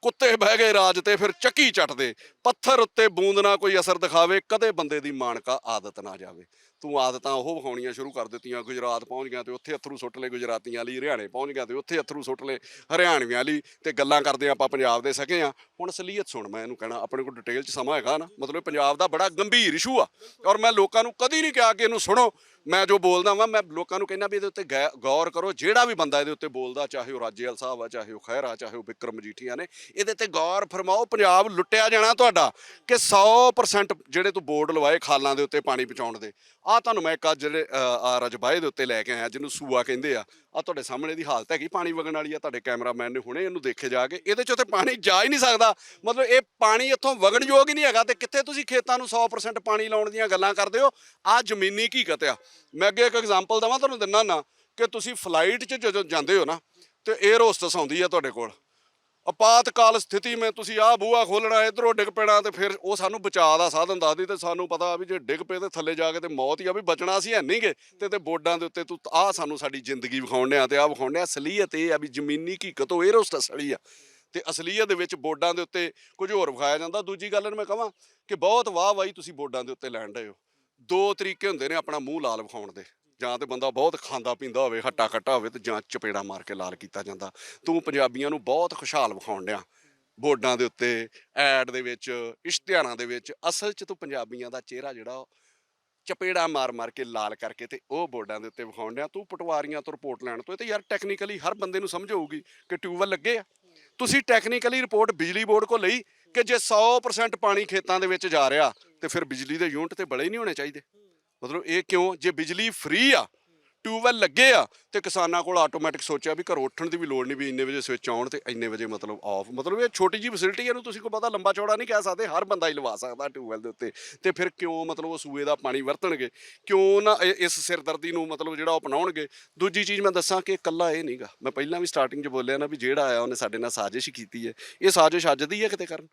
[SPEAKER 2] ਕੁੱਤੇ ਬਹਿ ਗਏ ਰਾਜ ਤੇ ਫਿਰ ਚੱਕੀ ਚੱਟਦੇ, ਪੱਥਰ ਉੱਤੇ ਬੂੰਦ ਨਾ ਕੋਈ ਅਸਰ ਦਿਖਾਵੇ, ਕਦੇ ਬੰਦੇ ਦੀ ਮਾਨਕਾ ਆਦਤ ਨਾ ਜਾਵੇ। ਤੂੰ ਆਦਤਾਂ ਉਹ ਵਿਖਾਉਣੀਆਂ ਸ਼ੁਰੂ ਕਰ ਦਿੱਤੀਆਂ, ਗੁਜਰਾਤ ਪਹੁੰਚ ਗਿਆ ਤੇ ਉੱਥੇ ਅਥਰੂ ਸੁੱਟ ਲਏ, ਗੁਜਰਾਤੀਆਂ ਲਈ, ਹਰਿਆਣੇ ਪਹੁੰਚ ਗਿਆ ਤੇ ਉੱਥੇ ਅਥਰੂ ਸੁੱਟ ਲਏ, ਹਰਿਆਣਵੀਆਂ ਲਈ ਤੇ ਗੱਲਾਂ ਕਰਦੇ ਆਪਾਂ ਪੰਜਾਬ ਦੇ ਸਕੇ ਆ ਹੁਣ ਅਸਲੀਅਤ ਸੁਣ ਮੈਂ ਇਹਨੂੰ ਕਹਿਣਾ, ਆਪਣੇ ਕੋਲ ਡਿਟੇਲ 'ਚ ਸਮਾਂ ਹੈਗਾ ਨਾ, ਮਤਲਬ ਪੰਜਾਬ ਦਾ ਬੜਾ ਗੰਭੀਰ ਇਸ਼ੂ ਆ ਔਰ ਮੈਂ ਲੋਕਾਂ ਨੂੰ ਕਦੀ ਨਹੀਂ ਕਿਹਾ ਕਿ ਇਹਨੂੰ ਸੁਣੋ। ਮੈਂ ਜੋ ਬੋਲਦਾ ਵਾਂ, ਮੈਂ ਲੋਕਾਂ ਨੂੰ ਕਹਿੰਦਾ ਵੀ ਇਹਦੇ ਉੱਤੇ ਗੈ- ਗੌਰ ਕਰੋ, ਜਿਹੜਾ ਵੀ ਬੰਦਾ ਇਹਦੇ ਉੱਤੇ ਬੋਲਦਾ, ਚਾਹੇ ਉਹ ਰਾਜੇਵਾਲ ਸਾਹਿਬ ਆ, ਚਾਹੇ ਉਹ ਖਹਿਰਾ, ਚਾਹੇ ਉਹ ਵਿਕਰਮ ਮਜੀਠੀਆ ਨੇ, ਇਹਦੇ ਤੇ ਗੌਰ ਫਰਮਾਓ, ਪੰਜਾਬ ਲੁੱਟਿਆ ਜਾਣਾ ਤੁਹਾਡਾ ਕਿ 100% ਜਿਹੜੇ ਤੂੰ ਬੋਰਡ ਲਵਾਏ ਖਾਲਾਂ ਦੇ ਉੱਤੇ ਪਾਣੀ ਪਹੁੰਚਾਉਣ ਦੇ। ਆ ਤੁਹਾਨੂੰ ਮੈਂ ਇੱਕ ਅੱਜ ਜਿਹੜੇ ਆ ਰਜਬਾਏ ਦੇ ਉੱਤੇ ਲੈ ਕੇ ਆਇਆ, ਜਿਹਨੂੰ ਸੂਆ ਕਹਿੰਦੇ ਆ। ਆ ਤੁਹਾਡੇ ਸਾਹਮਣੇ ਦੀ ਹਾਲਤ ਹੈਗੀ, ਪਾਣੀ ਵਗਣ ਵਾਲੀ ਆ, ਤੁਹਾਡੇ ਕੈਮਰਾਮੈਨ ਨੇ ਹੁਣੇ ਇਹਨੂੰ ਦੇਖੇ ਜਾ ਕੇ, ਇਹਦੇ ਚੋਂ ਤੇ ਪਾਣੀ ਜਾ ਹੀ ਨਹੀਂ ਸਕਦਾ। ਮਤਲਬ ਇਹ ਪਾਣੀ ਇੱਥੋਂ ਵਗਣਯੋਗ ਹੀ ਨਹੀਂ ਹੈਗਾ ਤੇ ਕਿੱਥੇ ਤੁਸੀਂ ਖੇਤਾਂ ਨੂੰ 100% ਪਾਣੀ ਲਾਉਣ ਦੀਆਂ ਗੱਲਾਂ ਕਰਦੇ ਹੋ? ਆ ਜ਼ਮੀਨੀ ਹਕੀਕਤ ਆ। ਮੈਂ ਅੱਗੇ ਇੱਕ ਐਗਜ਼ਾਮਪਲ ਦਵਾਂ, ਤੁਹਾਨੂੰ ਦਿੰਨਾ ਨਾ ਕਿ ਤੁਸੀਂ ਫਲਾਈਟ 'ਚ ਜਦੋਂ ਜਾਂਦੇ ਹੋ ਨਾ, ਤੇ 에ਅਰ ਹੋਸਟਸ ਆਉਂਦੀ ਆ ਤੁਹਾਡੇ ਕੋਲ। ਆਪਾਤਕਾਲ ਸਥਿਤੀ ਮੈਂ ਤੁਸੀਂ ਆਹ ਬੂਹਾ ਖੋਲਣਾ, ਇਧਰੋਂ ਡਿੱਗ ਪੈਣਾ ਤੇ ਫਿਰ ਉਹ ਸਾਨੂੰ ਬਚਾਅ ਦਾ ਸਾਧਨ ਦੱਸਦੀ ਤੇ ਸਾਨੂੰ ਪਤਾ ਵੀ ਜੇ ਡਿੱਗ ਪਏ ਤੇ ਥੱਲੇ ਜਾ ਕੇ ਤੇ ਮੌਤ ਹੀ ਆ, ਵੀ ਬਚਣਾ ਸੀ ਹੈ ਨਹੀਂਗੇ ਤੇ ਤੇ ਬੋਰਡਾਂ ਦੇ ਉੱਤੇ ਤੂੰ ਆਹ ਸਾਨੂੰ ਸਾਡੀ ਜ਼ਿੰਦਗੀ ਵਿਖਾਉਂਦੇ ਆ ਤੇ ਆਹ ਵਿਖਾਉਂਦੇ ਆ, ਅਸਲੀਅਤ ਇਹ ਆ ਵੀ ਜ਼ਮੀਨੀ ਹਕੀਕਤ ਉਹ 에ਅਰ ਹੋਸਟਸ ਵਾਲੀ ਆ। ਤੇ ਅਸਲੀਅਤ ਦੇ ਵਿੱਚ ਬੋਰਡਾਂ ਦੇ ਉੱਤੇ ਕੁਝ ਹੋਰ ਵਿਖਾਇਆ ਜਾਂਦਾ। ਦੂਜੀ ਗੱਲ ਨੂੰ ਮੈਂ ਕਹਾਂ ਕਿ ਬਹੁਤ ਵਾਹ ਵਾਹੀ ਤੁਸੀਂ ਬੋਰਡਾਂ ਦੇ ਉੱਤੇ ਲੈਣ ਡਏ ਹੋ। ਦੋ ਤਰੀਕੇ ਹੁੰਦੇ ਨੇ ਆਪਣਾ ਮੂੰਹ ਲਾਲ ਵਿਖਾਉਣ ਦੇ। ਜਾਂ ਤੇ ਬੰਦਾ ਬਹੁਤ ਖਾਂਦਾ ਪੀਂਦਾ ਹੋਵੇ, ਹੱਟਾ ਕੱਟਾ ਹੋਵੇ ਤੇ ਜਾਂ ਚਪੇੜਾ ਮਾਰ ਕੇ ਲਾਲ ਕੀਤਾ ਜਾਂਦਾ। ਤੂੰ ਪੰਜਾਬੀਆਂ ਨੂੰ ਬਹੁਤ ਖੁਸ਼ਹਾਲ ਵਿਖਾਉਣ ਡਿਆ। ਬੋਰਡਾਂ ਦੇ ਉੱਤੇ, ਐਡ ਦੇ ਵਿੱਚ, ਇਸ਼ਤਿਹਾਰਾਂ ਦੇ ਵਿੱਚ, ਅਸਲ 'ਚ ਤੂੰ ਪੰਜਾਬੀਆਂ ਦਾ ਚਿਹਰਾ ਜਿਹੜਾ ਉਹ ਚਪੇੜਾ ਮਾਰ ਮਾਰ ਕੇ ਲਾਲ ਕਰਕੇ ਤੇ ਉਹ ਬੋਰਡਾਂ ਦੇ ਉੱਤੇ ਵਿਖਾਉਣ ਡਿਆ। ਤੂੰ ਪਟਵਾਰੀਆਂ ਤੋਂ ਰਿਪੋਰਟ ਲੈਣ ਤੋਂ, ਇਹ ਤੇ ਯਾਰ ਟੈਕਨੀਕਲੀ ਹਰ ਬੰਦੇ ਨੂੰ ਸਮਝ ਆਊਗੀ ਕਿ ਟਿਊਬਵੈਲ ਲੱਗੇ ਆ। ਤੁਸੀਂ ਟੈਕਨੀਕਲੀ ਰਿਪੋਰਟ ਬਿਜਲੀ ਬੋਰਡ ਕੋਲ ਲਈ ਕਿ ਜੇ 100% ਪਾਣੀ ਖੇਤਾਂ ਦੇ ਵਿੱਚ ਜਾ ਰਿਹਾ ਤੇ ਫਿਰ ਬਿਜਲੀ ਦੇ ਯੂਨਿਟ ਤੇ ਬੜੇ ਨਹੀਂ ਹੋਣੇ ਚਾਹੀਦੇ। ਮਤਲਬ ਇਹ ਕਿਉਂ? ਜੇ ਬਿਜਲੀ ਫ੍ਰੀ ਆ, ਟਿਊਬਵੈਲ ਲੱਗੇ ਆ, ਤੇ ਕਿਸਾਨਾਂ ਕੋਲ ਆਟੋਮੈਟਿਕ ਸੋਚਿਆ ਵੀ ਘਰੋਂ ਉੱਠਣ ਦੀ ਵੀ ਲੋੜ ਨਹੀਂ ਵੀ ਇੰਨੇ ਵਜੇ ਸਵਿਚ ਆਉਣ ਤੇ ਇੰਨੇ ਵਜੇ ਮਤਲਬ ਆਫ ਮਤਲਬ ਇਹ ਛੋਟੀ ਜੀ ਫੈਸਿਲਿਟੀ ਇਹਨੂੰ ਤੁਸੀਂ ਕੋਈ ਪਤਾ ਲੰਬਾ ਚੌੜਾ ਨਹੀਂ ਕਹਿ ਸਕਦੇ, ਹਰ ਬੰਦਾ ਹੀ ਲਵਾ ਸਕਦਾ ਟਿਊਬਵੈਲ ਦੇ ਉੱਤੇ। ਤੇ ਫਿਰ ਕਿਉਂ ਮਤਲਬ ਉਹ ਸੂਏ ਦਾ ਪਾਣੀ ਵਰਤਣਗੇ? ਕਿਉਂ ਨਾ ਇਹ- ਇਸ ਸਿਰਦਰਦੀ ਨੂੰ ਮਤਲਬ ਜਿਹੜਾ ਉਹ ਅਪਣਾਉਣਗੇ? ਦੂਜੀ ਚੀਜ਼ ਮੈਂ ਦੱਸਾਂ ਕਿ ਇਕੱਲਾ ਇਹ ਨਹੀਂਗਾ। ਮੈਂ ਪਹਿਲਾਂ ਵੀ ਸਟਾਰਟਿੰਗ 'ਚ ਬੋਲਿਆ ਨਾ ਵੀ ਜਿਹੜਾ ਆਇਆ ਉਹਨੇ ਸਾਡੇ ਨਾਲ ਸਾਜ਼ਿਸ਼ ਕੀਤੀ ਹੈ। ਇਹ ਸਾਜ਼ਿਸ਼ ਅੱਜ ਦੀ ਹੈ ਕਿਤੇ ਕਰਨ?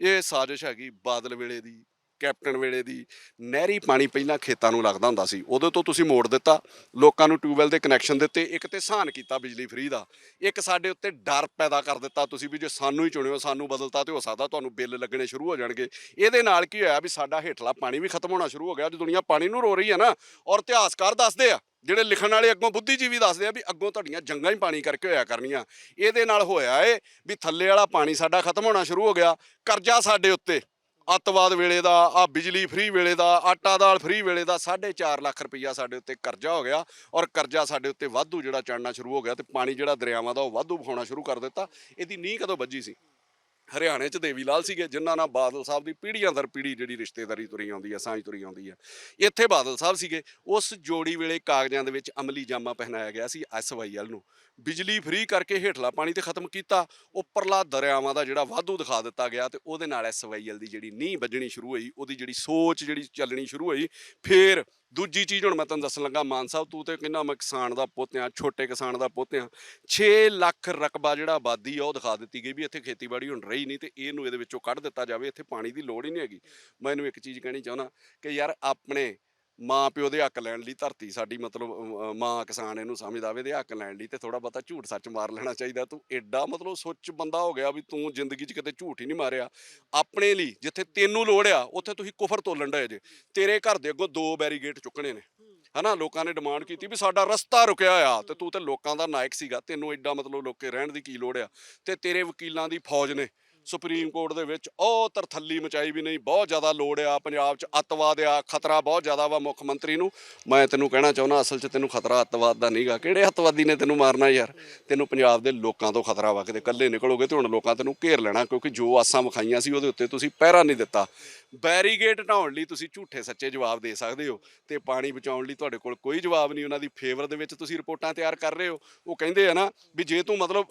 [SPEAKER 2] ਇਹ ਸਾਜ਼ਿਸ਼ ਹੈਗੀ ਬਾਦਲ ਵੇਲੇ ਦੀ। ਕੈਪਟਨ ਵੇਲੇ ਦੀ ਨਹਿਰੀ ਪਾਣੀ ਪਹਿਲਾਂ ਖੇਤਾਂ ਨੂੰ ਲੱਗਦਾ ਹੁੰਦਾ ਸੀ। ਉਦੋਂ ਤੋਂ ਤੁਸੀਂ ਮੋੜ ਦਿੱਤਾ, ਲੋਕਾਂ ਨੂੰ ਟਿਊਬਵੈਲ ਦੇ ਕਨੈਕਸ਼ਨ ਦਿੱਤੇ, ਇੱਕ ਤੇ ਸਹਾਨ ਕੀਤਾ ਬਿਜਲੀ ਫ੍ਰੀ ਦਾ, ਇੱਕ ਸਾਡੇ ਉੱਤੇ ਡਰ ਪੈਦਾ ਕਰ ਦਿੱਤਾ ਤੁਸੀਂ ਵੀ ਜੇ ਸਾਨੂੰ ਹੀ ਚੁਣਿਓ, ਸਾਨੂੰ ਬਦਲਤਾ ਤੇ ਹੋ ਸਕਦਾ ਤੁਹਾਨੂੰ ਬਿੱਲ ਲੱਗਣੇ ਸ਼ੁਰੂ ਹੋ ਜਾਣਗੇ। ਇਹਦੇ ਨਾਲ ਕੀ ਹੋਇਆ ਵੀ ਸਾਡਾ ਹੇਠਲਾ ਪਾਣੀ ਵੀ ਖਤਮ ਹੋਣਾ ਸ਼ੁਰੂ ਹੋ ਗਿਆ, ਅੱਜ ਦੁਨੀਆ ਪਾਣੀ ਨੂੰ ਰੋ ਰਹੀ ਹੈ ਨਾ, ਔਰ ਇਤਿਹਾਸਕਾਰ ਦੱਸਦੇ ਆ, ਜਿਹੜੇ ਲਿਖਣ ਵਾਲੇ ਅੱਗੋਂ ਬੁੱਧੀਜੀਵੀ ਦੱਸਦੇ ਆ ਵੀ ਅੱਗੋਂ ਤੁਹਾਡੀਆਂ ਜੰਗਾਂ ਹੀ ਪਾਣੀ ਕਰਕੇ ਹੋਇਆ ਕਰਨੀਆਂ। ਇਹਦੇ ਨਾਲ ਹੋਇਆ ਏ ਵੀ ਥੱਲੇ ਵਾਲਾ ਪਾਣੀ ਸਾਡਾ ਖਤਮ ਹੋਣਾ ਸ਼ੁਰੂ ਹੋ ਗਿਆ, ਕਰਜ਼ਾ ਸਾਡੇ ਉੱਤੇ ਅੱਤਵਾਦ ਵੇਲੇ ਦਾ ਆ ਬਿਜਲੀ ਫ੍ਰੀ ਵੇਲੇ ਦਾ, ਆਟਾ ਦਾਲ ਫ੍ਰੀ ਵੇਲੇ ਦਾ 4.5 ਲੱਖ ਰੁਪਈਆ ਸਾਡੇ ਉੱਤੇ ਕਰਜ਼ਾ ਹੋ ਗਿਆ ਔਰ ਕਰਜ਼ਾ ਸਾਡੇ ਉੱਤੇ ਵਾਧੂ ਜਿਹੜਾ ਚੜਨਾ ਸ਼ੁਰੂ ਹੋ ਗਿਆ ਤੇ ਪਾਣੀ ਜਿਹੜਾ ਦਰਿਆਵਾਂ ਦਾ ਉਹ ਵਾਧੂ ਵਿਖਾਉਣਾ ਸ਼ੁਰੂ ਕਰ ਦਿੱਤਾ। ਇਹਦੀ ਨੀਂਹ ਕਦੋਂ ਵੱਜੀ ਸੀ? ਹਰਿਆਣੇ 'ਚ ਦੇਵੀ ਲਾਲ ਸੀਗੇ, ਜਿਨ੍ਹਾਂ ਨਾਲ ਬਾਦਲ ਸਾਹਿਬ ਦੀ ਪੀੜ੍ਹੀਆਂ ਦਰ ਪੀੜ੍ਹੀ ਜਿਹੜੀ ਰਿਸ਼ਤੇਦਾਰੀ ਤੁਰੀ ਆਉਂਦੀ ਹੈ, ਸਾਂਝ ਤੁਰੀ ਆਉਂਦੀ ਹੈ। ਇੱਥੇ ਬਾਦਲ ਸਾਹਿਬ ਸੀਗੇ, ਉਸ ਜੋੜੀ ਵੇਲੇ ਕਾਗਜ਼ਾਂ ਦੇ ਵਿੱਚ ਅਮਲੀ ਜਾਮਾ ਪਹਿਨਾਇਆ ਗਿਆ ਸੀ ਐਸਵਾਈਐਲ ਨੂੰ। ਬਿਜਲੀ ਫ੍ਰੀ ਕਰਕੇ ਹੇਠਲਾ ਪਾਣੀ ਤੇ ਖਤਮ ਕੀਤਾ, ਉੱਪਰਲਾ ਦਰਿਆਵਾਂ ਦਾ ਜਿਹੜਾ ਵਾਧੂ ਦਿਖਾ ਦਿੱਤਾ ਗਿਆ ਤੇ ਉਹਦੇ ਨਾਲ ਐਸਵਾਈਐਲ ਦੀ ਜਿਹੜੀ ਨੀਂਹ ਵੱਜਣੀ ਸ਼ੁਰੂ ਹੋਈ, ਉਹਦੀ ਜਿਹੜੀ ਸੋਚ ਜਿਹੜੀ ਚੱਲਣੀ ਸ਼ੁਰੂ ਹੋਈ, ਫੇਰ ਦੂਜੀ ਚੀਜ਼ ਹੁਣ ਮੈਂ ਤੁਹਾਨੂੰ ਦੱਸਣ ਲੱਗਾ, ਮਾਨ ਸਾਹਿਬ, ਤੂੰ ਤੇ ਕਹਿੰਦਾ ਮੈਂ ਕਿਸਾਨ ਦਾ ਪੁੱਤ ਆ, ਛੋਟੇ ਕਿਸਾਨ ਦਾ ਪੁੱਤ ਆ 6 ਲੱਖ ਰਕਬਾ ਜਿਹੜਾ ਆਬਾਦੀ ਆ, ਉਹ ਦਿਖਾ ਦਿੱਤੀ ਗਈ ਵੀ ਇੱਥੇ ਖੇਤੀਬਾੜੀ ਹੁਣ ਰਹੀ ਨਹੀਂ ਤੇ ਇਹਨੂੰ ਇਹਦੇ ਵਿੱਚੋਂ ਕੱਢ ਦਿੱਤਾ ਜਾਵੇ, ਇੱਥੇ ਪਾਣੀ ਦੀ ਲੋੜ ਹੀ ਨਹੀਂ ਹੈਗੀ। ਮੈਂ ਇਹਨੂੰ ਇੱਕ ਚੀਜ਼ ਕਹਿਣੀ ਚਾਹੁੰਦਾ ਕਿ ਯਾਰ ਆਪਣੇ ਮਾਂ ਪਿਓ ਦੇ ਹੱਕ ਲੈਣ ਲਈ ਧਰਤੀ ਸਾਡੀ ਮਤਲਬ ਮਾਂ ਕਿਸਾਨ ਇਹਨੂੰ ਸਮਝਦਾ ਵੇ ਦੇ ਹੱਕ ਲੈਣ ਲਈ ਤੇ ਥੋੜਾ ਬਹੁਤਾ ਝੂਠ ਸੱਚ ਮਾਰ ਲੈਣਾ ਚਾਹੀਦਾ। ਤੂੰ ਐਡਾ ਮਤਲਬ ਸੁੱਚ ਬੰਦਾ ਹੋ ਗਿਆ ਵੀ ਤੂੰ ਜ਼ਿੰਦਗੀ 'ਚ ਕਿਤੇ ਝੂਠ ਹੀ ਨਹੀਂ ਮਾਰਿਆ। ਆਪਣੇ ਲਈ ਜਿੱਥੇ ਤੈਨੂੰ ਲੋੜ ਆ, ਉੱਥੇ ਤੁਸੀਂ ਕੁਫਰ ਤੋਲਣ ਡਏ ਜੇ। ਤੇਰੇ ਘਰ ਦੇ ਅੱਗੋਂ ਦੋ ਬੈਰੀਗੇਟ ਚੁੱਕਣੇ ਨੇ। ਹਨਾ, ਲੋਕਾਂ ਨੇ ਡਿਮਾਂਡ ਕੀਤੀ ਵੀ ਸਾਡਾ ਰਸਤਾ ਰੁਕਿਆ ਆ ਤੇ ਤੂੰ ਤੇ ਲੋਕਾਂ ਦਾ ਨਾਇਕ ਸੀਗਾ। ਤੈਨੂੰ ਐਡਾ ਮਤਲਬ ਲੋਕੇ ਰਹਿਣ ਦੀ ਕੀ ਲੋੜ ਆ? ਤੇ ਤੇਰੇ ਵਕੀਲਾਂ ਦੀ ਫੌਜ ਨੇ ਸੁਪਰੀਮ ਕੋਰਟ ਦੇ ਵਿੱਚ। ਉਹ ਤਰਥੱਲੀ ਮਚਾਈ ਵੀ ਨਹੀਂ, ਬਹੁਤ ਜ਼ਿਆਦਾ ਲੋੜ ਆ ਪੰਜਾਬ 'ਚ, ਅੱਤਵਾਦ ਆ, ਖਤਰਾ ਬਹੁਤ ਜ਼ਿਆਦਾ ਵਾ ਮੁੱਖ ਮੰਤਰੀ ਨੂੰ। ਮੈਂ ਤੈਨੂੰ ਕਹਿਣਾ ਚਾਹੁੰਦਾ, ਅਸਲ 'ਚ ਤੈਨੂੰ ਖਤਰਾ ਅੱਤਵਾਦ ਦਾ ਨਹੀਂਗਾ। ਕਿਹੜੇ ਅੱਤਵਾਦੀ ਨੇ ਤੈਨੂੰ ਮਾਰਨਾ ਯਾਰ? ਤੈਨੂੰ ਪੰਜਾਬ ਦੇ ਲੋਕਾਂ ਤੋਂ ਖਤਰਾ ਵਾ, ਕਿਤੇ ਇਕੱਲੇ ਨਿਕਲੋਗੇ ਤੇ ਹੁਣ ਲੋਕਾਂ ਤੈਨੂੰ ਘੇਰ ਲੈਣਾ, ਕਿਉਂਕਿ ਜੋ ਆਸਾਂ ਵਿਖਾਈਆਂ ਸੀ ਉਹਦੇ ਉੱਤੇ ਤੁਸੀਂ ਪਹਿਰਾ ਨਹੀਂ ਦਿੱਤਾ। ਬੈਰੀਗੇਟ ਢਾਉਣ ਲਈ ਤੁਸੀਂ ਝੂਠੇ ਸੱਚੇ ਜਵਾਬ ਦੇ ਸਕਦੇ ਹੋ ਤੇ ਪਾਣੀ ਬਚਾਉਣ ਲਈ ਤੁਹਾਡੇ ਕੋਲ ਕੋਈ ਜਵਾਬ ਨਹੀਂ, ਉਹਨਾਂ ਦੀ ਫੇਵਰ ਦੇ ਵਿੱਚ ਤੁਸੀਂ ਰਿਪੋਰਟਾਂ ਤਿਆਰ ਕਰ ਰਹੇ ਹੋ। ਉਹ ਕਹਿੰਦੇ ਆ ਨਾ ਵੀ ਜੇ ਤੂੰ ਮਤਲਬ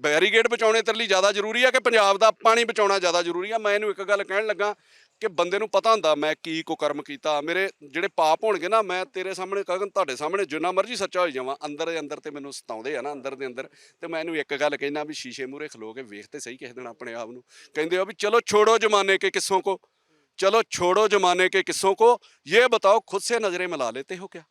[SPEAKER 2] ਬੈਰੀਗੇਟ ਬਚਾਉਣੇ ਤੇਰੇ ਲਈ ਜ਼ਿਆਦਾ ਜ਼ਰੂਰੀ ਆ ਕਿ ਪੰਜਾਬ ਆਪਦਾ ਪਾਣੀ ਬਚਾਉਣਾ ਜ਼ਿਆਦਾ ਜ਼ਰੂਰੀ ਆ। ਮੈਂ ਇਹਨੂੰ ਇੱਕ ਗੱਲ ਕਹਿਣ ਲੱਗਾ ਕਿ ਬੰਦੇ ਨੂੰ ਪਤਾ ਹੁੰਦਾ, ਮੈਂ ਕੀ ਕੋ ਕਰਮ ਕੀਤਾ। ਮੇਰੇ ਜਿਹੜੇ ਪਾਪ ਹੋਣਗੇ ਨਾ, ਮੈਂ ਤੇਰੇ ਸਾਹਮਣੇ ਕਹਨ ਤੁਹਾਡੇ ਸਾਹਮਣੇ ਜਿੰਨਾ ਮਰਜ਼ੀ ਸੱਚਾ ਹੋਈ ਜਾਵਾਂ, ਅੰਦਰ ਦੇ ਅੰਦਰ ਤੇ ਮੈਨੂੰ ਸਤਾਉਂਦੇ ਆ ਨਾ, ਅੰਦਰ ਦੇ ਅੰਦਰ। ਤੇ ਮੈਂ ਇਹਨੂੰ ਇੱਕ ਗੱਲ ਕਹਿਣਾ ਵੀ ਸ਼ੀਸ਼ੇ ਮੂਰੇ ਖਲੋ ਕੇ ਵੇਖ ਤੇ ਸਹੀ ਕਿਸੇ ਦਿਨ ਆਪਣੇ ਆਪ ਨੂੰ। ਕਹਿੰਦੇ ਆ ਵੀ, ਚਲੋ ਛੋੜੋ ਜਮਾਨੇ ਕੇ ਕਿਸੋਂ ਕੋ, ਚਲੋ ਛੋੜੋ ਜਮਾਨੇ ਕੇ ਕਿਸੋਂ ਕੋ ਇਹ ਬਤਾਓ ਖੁਦ ਸੇ ਨਜ਼ਰੇ ਮਿਲਾ ਲੇਤੇ ਹੋ ਕਿਆ?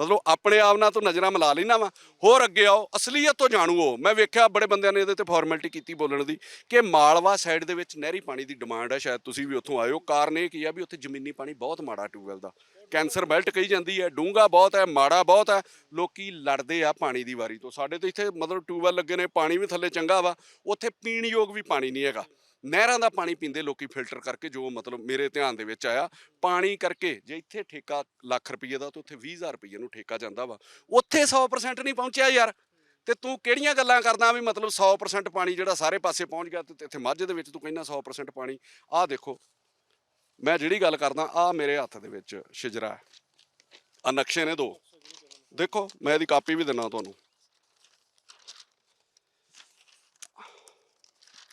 [SPEAKER 2] ਮਤਲਬ ਆਪਣੇ ਆਪ ਨਾਲ ਤੋਂ ਨਜ਼ਰਾਂ ਮਿਲਾ ਲੈਣਾ ਵਾ। ਹੋਰ ਅੱਗੇ ਆਓ, ਅਸਲੀਅਤ ਤੋਂ ਜਾਣੂ ਹੋ ਮੈਂ ਵੇਖਿਆ ਬੜੇ ਬੰਦਿਆਂ ਨੇ ਇਹਦੇ ਤੇ ਫਾਰਮੈਲਿਟੀ ਕੀਤੀ ਬੋਲਣ ਦੀ ਕਿ ਮਾਲਵਾ ਸਾਈਡ ਦੇ ਵਿੱਚ ਨਹਿਰੀ ਪਾਣੀ ਦੀ ਡਿਮਾਂਡ ਹੈ ਸ਼ਾਇਦ ਤੁਸੀਂ ਵੀ ਉੱਥੋਂ ਆਇਓ। ਕਾਰਨ ਇਹ ਕੀ ਆ ਵੀ ਉੱਥੇ ਜ਼ਮੀਨੀ ਪਾਣੀ ਬਹੁਤ ਮਾੜਾ ਟਿਊਬਵੈਲ ਦਾ। ਕੈਂਸਰ ਬੈਲਟ ਕਹੀ ਜਾਂਦੀ ਹੈ ਡੂੰਗਾ ਬਹੁਤ ਹੈ, ਮਾੜਾ ਬਹੁਤ ਹੈ। ਲੋਕੀ ਲੜਦੇ ਆ ਪਾਣੀ ਦੀ ਵਾਰੀ ਤੋਂ। ਸਾਡੇ ਤੋਂ ਇੱਥੇ ਮਤਲਬ ਟਿਊਬਵੈਲ ਲੱਗੇ ਨੇ, ਪਾਣੀ ਵੀ ਥੱਲੇ ਚੰਗਾ ਵਾ। ਉੱਥੇ ਪੀਣ ਯੋਗ ਵੀ ਪਾਣੀ ਨਹੀਂ ਹੈਗਾ। ਨਹਿਰਾਂ ਦਾ ਪਾਣੀ ਪੀਂਦੇ ਲੋਕੀ ਫਿਲਟਰ ਕਰਕੇ ਜੋ ਮਤਲਬ ਮੇਰੇ ਧਿਆਨ ਦੇ ਵਿੱਚ ਆਇਆ, ਪਾਣੀ ਕਰਕੇ ਜੇ ਇੱਥੇ ਠੇਕਾ ਲੱਖ ਰੁਪਏ ਦਾ ਤੇ ਉੱਥੇ 20000 ਰੁਪਏ ਨੂੰ ਠੇਕਾ ਜਾਂਦਾ ਵਾ, ਉੱਥੇ 100% ਨਹੀਂ ਪਹੁੰਚਿਆ ਯਾਰ। ਤੇ ਤੂੰ ਕਿਹੜੀਆਂ ਗੱਲਾਂ ਕਰਦਾ ਵੀ ਮਤਲਬ 100% ਪਾਣੀ ਜਿਹੜਾ ਸਾਰੇ ਪਾਸੇ ਪਹੁੰਚ ਗਿਆ ਤੇ ਇੱਥੇ ਮੱਝ ਦੇ ਵਿੱਚ ਤੂੰ ਕਹਿੰਦਾ 100% ਪਾਣੀ, ਆਹ ਦੇਖੋ, ਮੈਂ ਜਿਹੜੀ ਗੱਲ ਕਰਦਾ, ਆਹ ਮੇਰੇ ਹੱਥ ਦੇ ਵਿੱਚ ਸ਼ਿਜਰਾ ਆ ਨਕਸ਼ੇ ਨੇ ਦੋ। ਦੇਖੋ, ਮੈਂ ਇਹਦੀ ਕਾਪੀ ਵੀ ਦਿੰਨਾ ਤੁਹਾਨੂੰ।